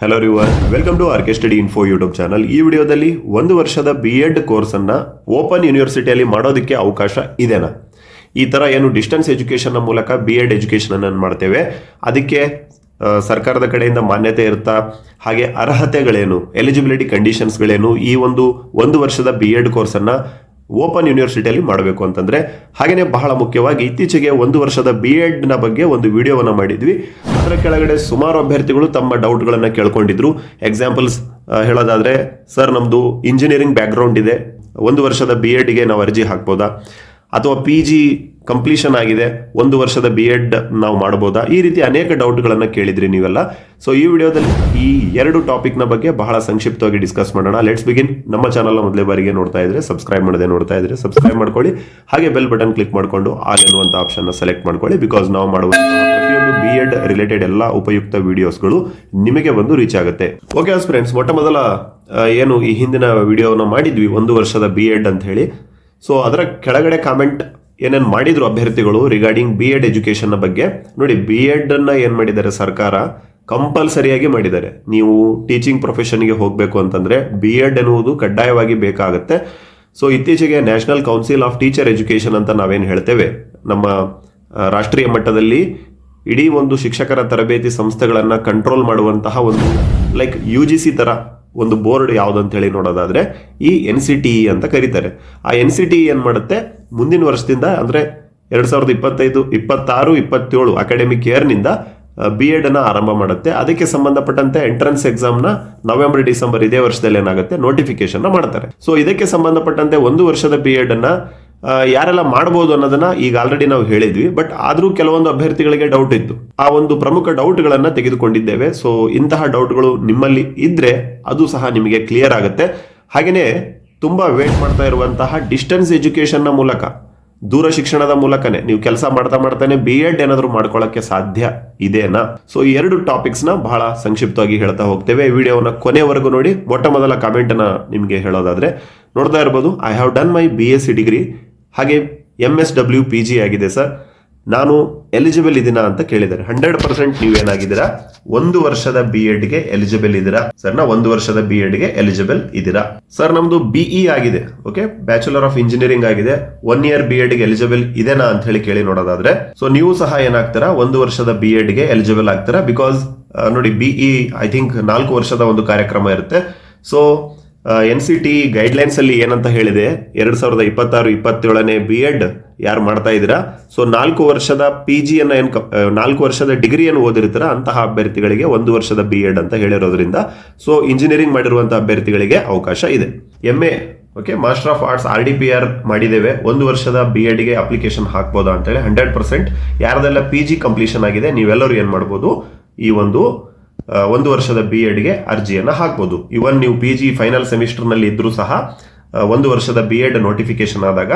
Hello river welcome to R K study info YouTube channel ಈ ವಿಡಿಯೋದಲ್ಲಿ ಒಂದು ವರ್ಷದ ಬಿ ಎಡ್ ಕೋರ್ಸನ್ನು ಓಪನ್ ಯೂನಿವರ್ಸಿಟಿಯಲ್ಲಿ ಮಾಡೋದಕ್ಕೆ ಅವಕಾಶ ಇದೆನಾ? ಈ ಥರ ಏನು ಡಿಸ್ಟೆನ್ಸ್ ಎಜುಕೇಷನ್ನ ಮೂಲಕ ಬಿ ಎಡ್ ಎಜುಕೇಷನನ್ನು ಮಾಡ್ತೇವೆ? ಅದಕ್ಕೆ ಸರ್ಕಾರದ ಕಡೆಯಿಂದ ಮಾನ್ಯತೆ ಇರ್ತಾ ಹಾಗೆ ಅರ್ಹತೆಗಳೇನು? ಎಲಿಜಿಬಿಲಿಟಿ ಕಂಡೀಷನ್ಸ್ಗಳೇನು ಈ ಒಂದು ಒಂದು ವರ್ಷದ ಬಿ ಎಡ್ ಕೋರ್ಸನ್ನು ಓಪನ್ ಯೂನಿವರ್ಸಿಟಿಯಲ್ಲಿ ಮಾಡಬೇಕು ಅಂತಂದ್ರೆ ಹಾಗೆಯೇ ಬಹಳ ಮುಖ್ಯವಾಗಿ ಇತ್ತೀಚೆಗೆ ಒಂದು ವರ್ಷದ ಬಿ ಎಡ್ನ ಬಗ್ಗೆ ಒಂದು ವಿಡಿಯೋವನ್ನು ಮಾಡಿದ್ವಿ. ಅದರ ಕೆಳಗಡೆ ಸುಮಾರು ಅಭ್ಯರ್ಥಿಗಳು ತಮ್ಮ ಡೌಟ್ಗಳನ್ನು ಕೇಳ್ಕೊಂಡಿದ್ರು. ಎಕ್ಸಾಂಪಲ್ಸ್ ಹೇಳೋದಾದರೆ, ಸರ್ ನಮ್ಮದು ಇಂಜಿನಿಯರಿಂಗ್ ಬ್ಯಾಕ್ಗ್ರೌಂಡ್ ಇದೆ. ಒಂದು ವರ್ಷದ ಬಿ ಎಡ್ಗೆ ನಾವು ಅರ್ಜಿ ಹಾಕ್ಬೋದಾ? ಅಥವಾ ಪಿ ಜಿ ಕಂಪ್ಲೀಷನ್ ಆಗಿದೆ, ಒಂದು ವರ್ಷದ ಬಿ ಎಡ್ ನಾವು ಮಾಡ್ಬೋದಾ ಈ ರೀತಿ ಅನೇಕ ಡೌಟ್ಗಳನ್ನು ಕೇಳಿದ್ರಿ ನೀವೆಲ್ಲ. ಸೊ ಈ ವಿಡಿಯೋದಲ್ಲಿ ಈ ಎರಡು ಟಾಪಿಕ್ನ ಬಗ್ಗೆ ಬಹಳ ಸಂಕ್ಷಿಪ್ತವಾಗಿ ಡಿಸ್ಕಸ್ ಮಾಡೋಣ. ಲೆಟ್ಸ್ ಬಿಗಿನ್ ನಮ್ಮ ಚಾನಲ್ನ ಮೊದಲೇ ಬಾರಿಗೆ ನೋಡ್ತಾ ಇದ್ರೆ ಸಬ್ಸ್ಕ್ರೈಬ್ ಮಾಡದೆ ನೋಡ್ತಾ ಇದ್ರೆ ಸಬ್ಸ್ಕ್ರೈಬ್ ಮಾಡ್ಕೊಳ್ಳಿ. ಹಾಗೆ ಬೆಲ್ ಬಟನ್ ಕ್ಲಿಕ್ ಮಾಡಿಕೊಂಡು ಆಲ್ ಎನ್ನುವಂಥ ಆಪ್ಷನ್ನ ಸೆಲೆಕ್ಟ್ ಮಾಡ್ಕೊಳ್ಳಿ. ಬಿಕಾಸ್ ನಾವು ಮಾಡುವ ಪ್ರತಿಯೊಂದು ಬಿ ಎಡ್ ರಿಲೇಟೆಡ್ ಎಲ್ಲ ಉಪಯುಕ್ತ ವಿಡಿಯೋಸ್ಗಳು ನಿಮಗೆ ಬಂದು ರೀಚ್ ಆಗುತ್ತೆ. ಓಕೆ ಫ್ರೆಂಡ್ಸ್ ಮೊಟ್ಟ ಮೊದಲ ಏನು ಈ ಹಿಂದಿನ ವಿಡಿಯೋನ ಮಾಡಿದ್ವಿ, ಒಂದು ವರ್ಷದ ಬಿ ಎಡ್ ಅಂತ ಹೇಳಿ. ಸೊ ಅದರ ಕೆಳಗಡೆ ಕಾಮೆಂಟ್ ಏನೇನು ಮಾಡಿದ್ರು ಅಭ್ಯರ್ಥಿಗಳು ರಿಗಾರ್ಡಿಂಗ್ ಬಿ ಎಡ್ ಎಜುಕೇಷನ್ನ ಬಗ್ಗೆ. ನೋಡಿ ಬಿ ಎಡ್ ಅನ್ನ ಏನು ಮಾಡಿದ್ದಾರೆ ಸರ್ಕಾರ? ಕಂಪಲ್ಸರಿಯಾಗಿ ಮಾಡಿದ್ದಾರೆ. ನೀವು ಟೀಚಿಂಗ್ ಪ್ರೊಫೆಷನ್ಗೆ ಹೋಗಬೇಕು ಅಂತಂದ್ರೆ ಬಿ ಎಡ್ ಎನ್ನುವುದು ಕಡ್ಡಾಯವಾಗಿ ಬೇಕಾಗುತ್ತೆ. ಸೊ ಇತ್ತೀಚೆಗೆ national council of teacher education ಅಂತ ನಾವೇನು ಹೇಳ್ತೇವೆ? ನಮ್ಮ ರಾಷ್ಟ್ರೀಯ ಮಟ್ಟದಲ್ಲಿ ಇಡೀ ಒಂದು ಶಿಕ್ಷಕರ ತರಬೇತಿ ಸಂಸ್ಥೆಗಳನ್ನ ಕಂಟ್ರೋಲ್ ಮಾಡುವಂತಹ ಒಂದು ಲೈಕ್ ಯು ಜಿ ಸಿ ತರ ಒಂದು ಬೋರ್ಡ್ ಯಾವ್ದಂತ ಹೇಳಿ ನೋಡೋದಾದ್ರೆ ಈ ಎನ್ ಸಿ ಟಿ ಅಂತ ಕರೀತಾರೆ. ಆ ಎನ್ ಸಿ ಟಿ ಏನು ಮಾಡುತ್ತೆ? ಮುಂದಿನ ವರ್ಷದಿಂದ ಅಂದ್ರೆ ಎರಡ್ ಸಾವಿರದ ಇಪ್ಪತ್ತೈದು, ಇಪ್ಪತ್ತಾರು, ಇಪ್ಪತ್ತೇಳು ಅಕಾಡೆಮಿಕ್ ಇಯರ್ನಿಂದ ಬಿ ಎಡ್ ಅನ್ನ ಆರಂಭ ಮಾಡುತ್ತೆ. ಅದಕ್ಕೆ ಸಂಬಂಧಪಟ್ಟಂತೆ ಎಂಟ್ರೆನ್ಸ್ ಎಕ್ಸಾಮ್ನ ನವೆಂಬರ್, ಡಿಸೆಂಬರ್ ಇದೇ ವರ್ಷದಲ್ಲಿ ಏನಾಗುತ್ತೆ? ನೋಟಿಫಿಕೇಶನ್ ಮಾಡ್ತಾರೆ. ಸೊ ಇದಕ್ಕೆ ಸಂಬಂಧಪಟ್ಟಂತೆ ಒಂದು ವರ್ಷದ ಬಿ ಎಡನ್ನು ಯಾರೆಲ್ಲ ಮಾಡ್ಬೋದು ಅನ್ನೋದನ್ನ ಈಗ ಆಲ್ರೆಡಿ ನಾವು ಹೇಳಿದ್ವಿ. ಬಟ್ ಆದ್ರೂ ಕೆಲವೊಂದು ಅಭ್ಯರ್ಥಿಗಳಿಗೆ ಡೌಟ್ ಇತ್ತು. ಆ ಒಂದು ಪ್ರಮುಖ ಡೌಟ್ಗಳನ್ನು ತೆಗೆದುಕೊಂಡಿದ್ದೇವೆ. ಸೊ ಇಂತಹ ಡೌಟ್ಗಳು ನಿಮ್ಮಲ್ಲಿ ಇದ್ರೆ ಅದು ಸಹ ನಿಮಗೆ ಕ್ಲಿಯರ್ ಆಗುತ್ತೆ. ಹಾಗೆಯೇ ತುಂಬಾ ವೇಟ್ ಮಾಡ್ತಾ ಇರುವಂತಹ ಡಿಸ್ಟೆನ್ಸ್ ಎಜುಕೇಷನ್ನ ಮೂಲಕ, ದೂರ ಶಿಕ್ಷಣದ ಮೂಲಕನೇ, ನೀವು ಕೆಲಸ ಮಾಡ್ತಾ ಮಾಡ್ತಾನೆ ಬಿ ಎಡ್ ಏನಾದರೂ ಮಾಡ್ಕೊಳ್ಳೋಕ್ಕೆ ಸಾಧ್ಯ ಇದೆನಾ? ಸೊ ಈ ಎರಡು ಟಾಪಿಕ್ಸ್ನ ಬಹಳ ಸಂಕ್ಷಿಪ್ತವಾಗಿ ಹೇಳ್ತಾ ಹೋಗ್ತೇವೆ. ವಿಡಿಯೋನ ಕೊನೆವರೆಗೂ ನೋಡಿ. ಮೊಟ್ಟ ಮೊದಲ ಕಾಮೆಂಟ್ ಅನ್ನ ನಿಮಗೆ ಹೇಳೋದಾದ್ರೆ, ನೋಡ್ತಾ ಇರ್ಬೋದು I have done my B S C degree ಹಾಗೆ M S W P G ಆಗಿದೆ ಸರ್. ನಾನು ಎಲಿಜಿಬಲ್ ಇದೀನಾ ಅಂತ ಕೇಳಿದ್ದಾರೆ. ಹಂಡ್ರೆಡ್ ಪರ್ಸೆಂಟ್ ನೀವೇನಾಗಿದ್ದೀರಾ ಒಂದು ವರ್ಷದ ಬಿ ಎಡ್ಗೆ ಎಲಿಜಿಬಲ್ ಇದ್ದೀರಾ ಸರ್, ನಾ ಒಂದು ವರ್ಷದ ಬಿ ಎಡ್ಗೆ ಎಲಿಜಿಬಲ್ ಇದ್ದೀರಾ ಸರ್, ನಮ್ದು ಬಿಇ ಆಗಿದೆ ಓಕೆ ಬ್ಯಾಚುಲರ್ ಆಫ್ ಇಂಜಿನಿಯರಿಂಗ್ ಆಗಿದೆ. ಒನ್ ಇಯರ್ ಬಿ ಎಡ್ಗೆ ಎಲಿಜಿಬಲ್ ಇದೆನಾ ಅಂತ ಹೇಳಿ ಕೇಳಿ ನೋಡೋದಾದ್ರೆ ಸೊ ನೀವು ಸಹ ಏನಾಗ್ತೀರಾ? ಒಂದು ವರ್ಷದ ಬಿ ಎಡ್ಗೆ ಎಲಿಜಿಬಲ್ ಆಗ್ತೀರಾ? ಬಿಕಾಸ್ ನೋಡಿ ಬಿಇ ಐ ಥಿಂಕ್ ನಾಲ್ಕು ವರ್ಷದ ಒಂದು ಕಾರ್ಯಕ್ರಮ ಇರುತ್ತೆ. So N C T guidelines ಅಲ್ಲಿ ಏನಂತ ಹೇಳಿದೆ, ಎರಡು ಸಾವಿರದ ಇಪ್ಪತ್ತಾರು, ಇಪ್ಪತ್ತೇಳನೇ ಬಿ ಎಡ್ ಯಾರು ಮಾಡ್ತಾ ಇದ್ದೀರಾ? ಸೊ ನಾಲ್ಕು ವರ್ಷದ ಪಿ ಜಿಯನ್ನು ಏನು ನಾಲ್ಕು ವರ್ಷದ ಡಿಗ್ರಿಯನ್ನು ಓದಿರ್ತೀರ? ಅಂತಹ ಅಭ್ಯರ್ಥಿಗಳಿಗೆ ಒಂದು ವರ್ಷದ ಬಿ ಎಡ್ ಅಂತ ಹೇಳಿರೋದ್ರಿಂದ. ಸೊ ಇಂಜಿನಿಯರಿಂಗ್ ಮಾಡಿರುವಂತಹ ಅಭ್ಯರ್ಥಿಗಳಿಗೆ ಅವಕಾಶ ಇದೆ. M A okay master of arts R D P R ಮಾಡಿದ್ದೇವೆ. ಒಂದು ವರ್ಷದ ಬಿ ಎಡ್ಗೆ ಅಪ್ಲಿಕೇಶನ್ ಹಾಕ್ಬೋದಾ ಅಂತೇಳಿ ಹಂಡ್ರೆಡ್ ಪರ್ಸೆಂಟ್ ಯಾರದೆಲ್ಲ ಪಿ ಜಿ ಕಂಪ್ಲೀಷನ್ ಆಗಿದೆ, ನೀವೆಲ್ಲರೂ ಏನು ಮಾಡ್ಬೋದು, ಈ ಒಂದು ಒಂದು ವರ್ಷದ ಬಿ ಎಡ್ಗೆ ಅರ್ಜಿಯನ್ನು ಹಾಕ್ಬೋದು. ಇವನ್ ನೀವು ಪಿ ಜಿ ಫೈನಲ್ ಸೆಮಿಸ್ಟರ್ನಲ್ಲಿ ಇದ್ರೂ ಸಹ ಒಂದು ವರ್ಷದ ಬಿ ಎಡ್ ನೋಟಿಫಿಕೇಶನ್ ಆದಾಗ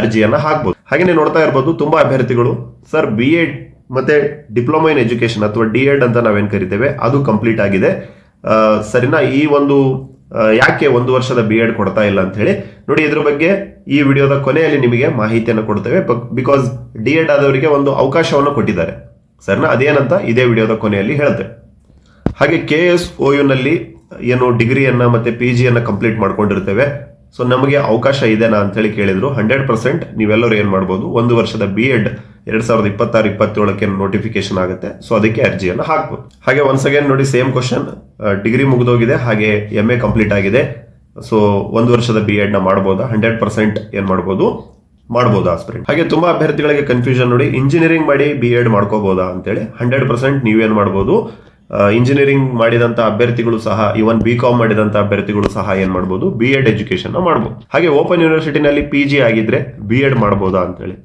ಅರ್ಜಿಯನ್ನು ಹಾಕ್ಬೋದು. ಹಾಗೆಯೇ ನೋಡ್ತಾ ಇರ್ಬೋದು, ತುಂಬ ಅಭ್ಯರ್ಥಿಗಳು ಸರ್ ಬಿ ಎಡ್ ಮತ್ತೆ ಡಿಪ್ಲೊಮಾ ಇನ್ ಎಜುಕೇಶನ್ ಅಥವಾ ಡಿ ಎಡ್ ಅಂತ ನಾವೇನು ಕರಿತೇವೆ, ಅದು ಕಂಪ್ಲೀಟ್ ಆಗಿದೆ. ಸರಿನಾ, ಈ ಒಂದು ಯಾಕೆ ಒಂದು ವರ್ಷದ ಬಿ ಎಡ್ ಕೊಡ್ತಾ ಇಲ್ಲ ಅಂತ ಹೇಳಿ, ನೋಡಿ ಇದ್ರ ಬಗ್ಗೆ ಈ ವಿಡಿಯೋದ ಕೊನೆಯಲ್ಲಿ ನಿಮಗೆ ಮಾಹಿತಿಯನ್ನು ಕೊಡ್ತೇವೆ ಬಿಕಾಸ್ ಡಿ ಎಡ್ ಆದವರಿಗೆ ಒಂದು ಅವಕಾಶವನ್ನು ಕೊಟ್ಟಿದ್ದಾರೆ. ಸರಿನಾ, ಅದೇನಂತ ಇದೇ ವಿಡಿಯೋದ ಕೊನೆಯಲ್ಲಿ ಹೇಳ್ತೇವೆ. ಹಾಗೆ ಕೆ ಎಸ್ ಒ ನಲ್ಲಿ ಏನು ಡಿಗ್ರಿಯನ್ನ ಮತ್ತೆ ಪಿ ಜಿಯನ್ನ ಕಂಪ್ಲೀಟ್ ಮಾಡ್ಕೊಂಡಿರ್ತೇವೆ. ಸೊ ನಮಗೆ ಅವಕಾಶ ಇದೆನಾ ಅಂತ ಹೇಳಿ ಕೇಳಿದ್ರು. ಹಂಡ್ರೆಡ್ ಪರ್ಸೆಂಟ್ ನೀವೆಲ್ಲರೂ ಏನು ಮಾಡ್ಬೋದು, ಒಂದು ವರ್ಷದ ಬಿ ಎಡ್ ಎರಡ್ ಸಾವಿರದ ಇಪ್ಪತ್ತಾರು, ಇಪ್ಪತ್ತೇಳಕ್ಕೆ ನೋಟಿಫಿಕೇಶನ್ ಆಗುತ್ತೆ. ಸೊ ಅದಕ್ಕೆ ಅರ್ಜಿಯನ್ನು ಹಾಕ್ಬೋದು. ಹಾಗೆ ಒನ್ಸ್ ಅಗೇನ್ ನೋಡಿ ಸೇಮ್ ಕ್ವಶನ್ ಡಿಗ್ರಿ ಮುಗಿದೋಗಿದೆ, ಹಾಗೆ ಎಂ ಎ ಕಂಪ್ಲೀಟ್ ಆಗಿದೆ. ಸೊ ಒಂದು ವರ್ಷದ ಬಿ ಎಡ್ನ ಮಾಡ್ಬೋದಾ? ಹಂಡ್ರೆಡ್ ಪರ್ಸೆಂಟ್ ಏನ್ ಮಾಡ್ಬೋದು? ಮಾಡ್ಬೋದಾ ಆಸ್ಪಿರೆಂಟ್ ಹಾಗೆ ತುಂಬಾ ಅಭ್ಯರ್ಥಿಗಳಿಗೆ ಕನ್ಫ್ಯೂಷನ್ ನೋಡಿ ಇಂಜಿನಿಯರಿಂಗ್ ಮಾಡಿ ಬಿ ಎಡ್ ಮಾಡ್ಕೋಬಹುದಾ ಅಂತೇಳಿ. ಹಂಡ್ರೆಡ್ ಪರ್ಸೆಂಟ್ ನೀವೇನ್ ಮಾಡ್ಬೋದು? ಇಂಜಿನಿಯರಿಂಗ್ ಮಾಡಿದಂತ ಅಭ್ಯರ್ಥಿಗಳು ಸಹ ಇವನ್ ಬಿ ಕಾಮ್ ಮಾಡಿದಂತ ಅಭ್ಯರ್ಥಿಗಳು ಸಹ ಏನು ಮಾಡ್ಬೋದು? ಬಿ ಎಡ್ ಎಜುಕೇಶನ್ ಮಾಡ್ಬೋದು. ಹಾಗೆ ಓಪನ್ ಯೂನಿವರ್ಸಿಟಿನಲ್ಲಿ ಪಿ ಜಿ ಆಗಿದ್ರೆ ಬಿ ಎಡ್ ಮಾಡ್ಬೋದಾ ಅಂತೇಳಿ.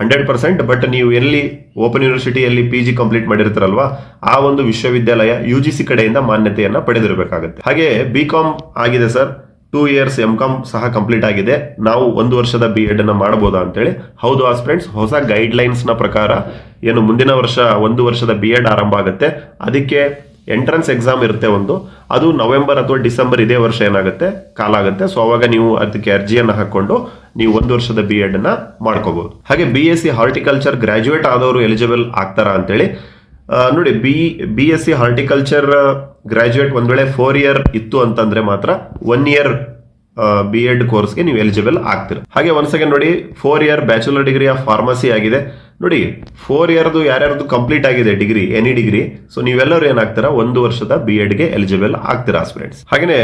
ಹಂಡ್ರೆಡ್ ಪರ್ಸೆಂಟ್ ಬಟ್ ನೀವು ಎಲ್ಲಿ ಓಪನ್ ಯೂನಿವರ್ಸಿಟಿಯಲ್ಲಿ ಪಿ ಜಿ ಕಂಪ್ಲೀಟ್ ಮಾಡಿರ್ತಾರಲ್ವಾ, ಆ ಒಂದು ವಿಶ್ವವಿದ್ಯಾಲಯ ಯು ಜಿ ಸಿ ಕಡೆಯಿಂದ ಮಾನ್ಯತೆಯನ್ನು ಪಡೆದಿರಬೇಕಾಗುತ್ತೆ. ಹಾಗೆ ಬಿ ಕಾಮ್ ಆಗಿದೆ sir. Two years M com ಸಹ ಕಂಪ್ಲೀಟ್ ಆಗಿದೆ. ನಾವು ಒಂದು ವರ್ಷದ ಬಿ ಎಡ್ ಮಾಡ್ಬೋದಾ ಅಂತೇಳಿ. ಹೌದು ಆಸ್ಪಿರೆಂಟ್ಸ್ ಹೊಸ ಗೈಡ್ ಲೈನ್ಸ್ನ ಪ್ರಕಾರ ಏನು ಮುಂದಿನ ವರ್ಷ ಒಂದು ವರ್ಷದ ಬಿ ಎಡ್ ಆರಂಭ ಆಗುತ್ತೆ. ಅದಕ್ಕೆ ಎಂಟ್ರೆನ್ಸ್ ಎಕ್ಸಾಮ್ ಇರುತ್ತೆ ಒಂದು. ಅದು ನವೆಂಬರ್ ಅಥವಾ ಡಿಸೆಂಬರ್ ಇದೇ ವರ್ಷ ಏನಾಗುತ್ತೆ? ಕಾಲ ಆಗುತ್ತೆ. ಸೊ ಅವಾಗ ನೀವು ಅದಕ್ಕೆ ಅರ್ಜಿಯನ್ನು ಹಾಕೊಂಡು ನೀವು ಒಂದು ವರ್ಷದ ಬಿ ಎಡ್ ಅನ್ನ ಮಾಡ್ಕೋಬಹುದು ಹಾಗೆ B S C horticulture graduate ಆದವರು ಎಲಿಜಿಬಲ್ ಆಗ್ತಾರಾ ಅಂತೇಳಿ. ನೋಡಿ B B S C horticulture graduate ಒಂದು ವೇಳೆ ಫೋರ್ ಇಯರ್ ಇತ್ತು ಅಂತಂದ್ರೆ ಮಾತ್ರ ಒನ್ ಇಯರ್ ಬಿ ಎಡ್ ಕೋರ್ಸ್ಗೆ ನೀವು ಎಲಿಜಿಬಲ್ ಆಗ್ತೀರ. ಹಾಗೆ ಒನ್ ಸೆಕೆಂಡ್ ನೋಡಿ four year bachelor degree of pharmacy ಆಗಿದೆ. ನೋಡಿ ಫೋರ್ ಇಯರ್ದು ಯಾರ್ಯಾರ್ದು ಕಂಪ್ಲೀಟ್ ಆಗಿದೆ ಡಿಗ್ರಿ ಎನಿ ಡಿಗ್ರಿ ಸೊ ನೀವೆಲ್ಲರೂ ಏನಾಗ್ತೀರಾ? ಒಂದು ವರ್ಷದ ಬಿ ಎಡ್ಗೆ ಎಲಿಜಿಬಲ್ ಆಗ್ತೀರಾ ಸ್ಟೂಡೆಂಟ್ಸ್ ಹಾಗೆಯೇ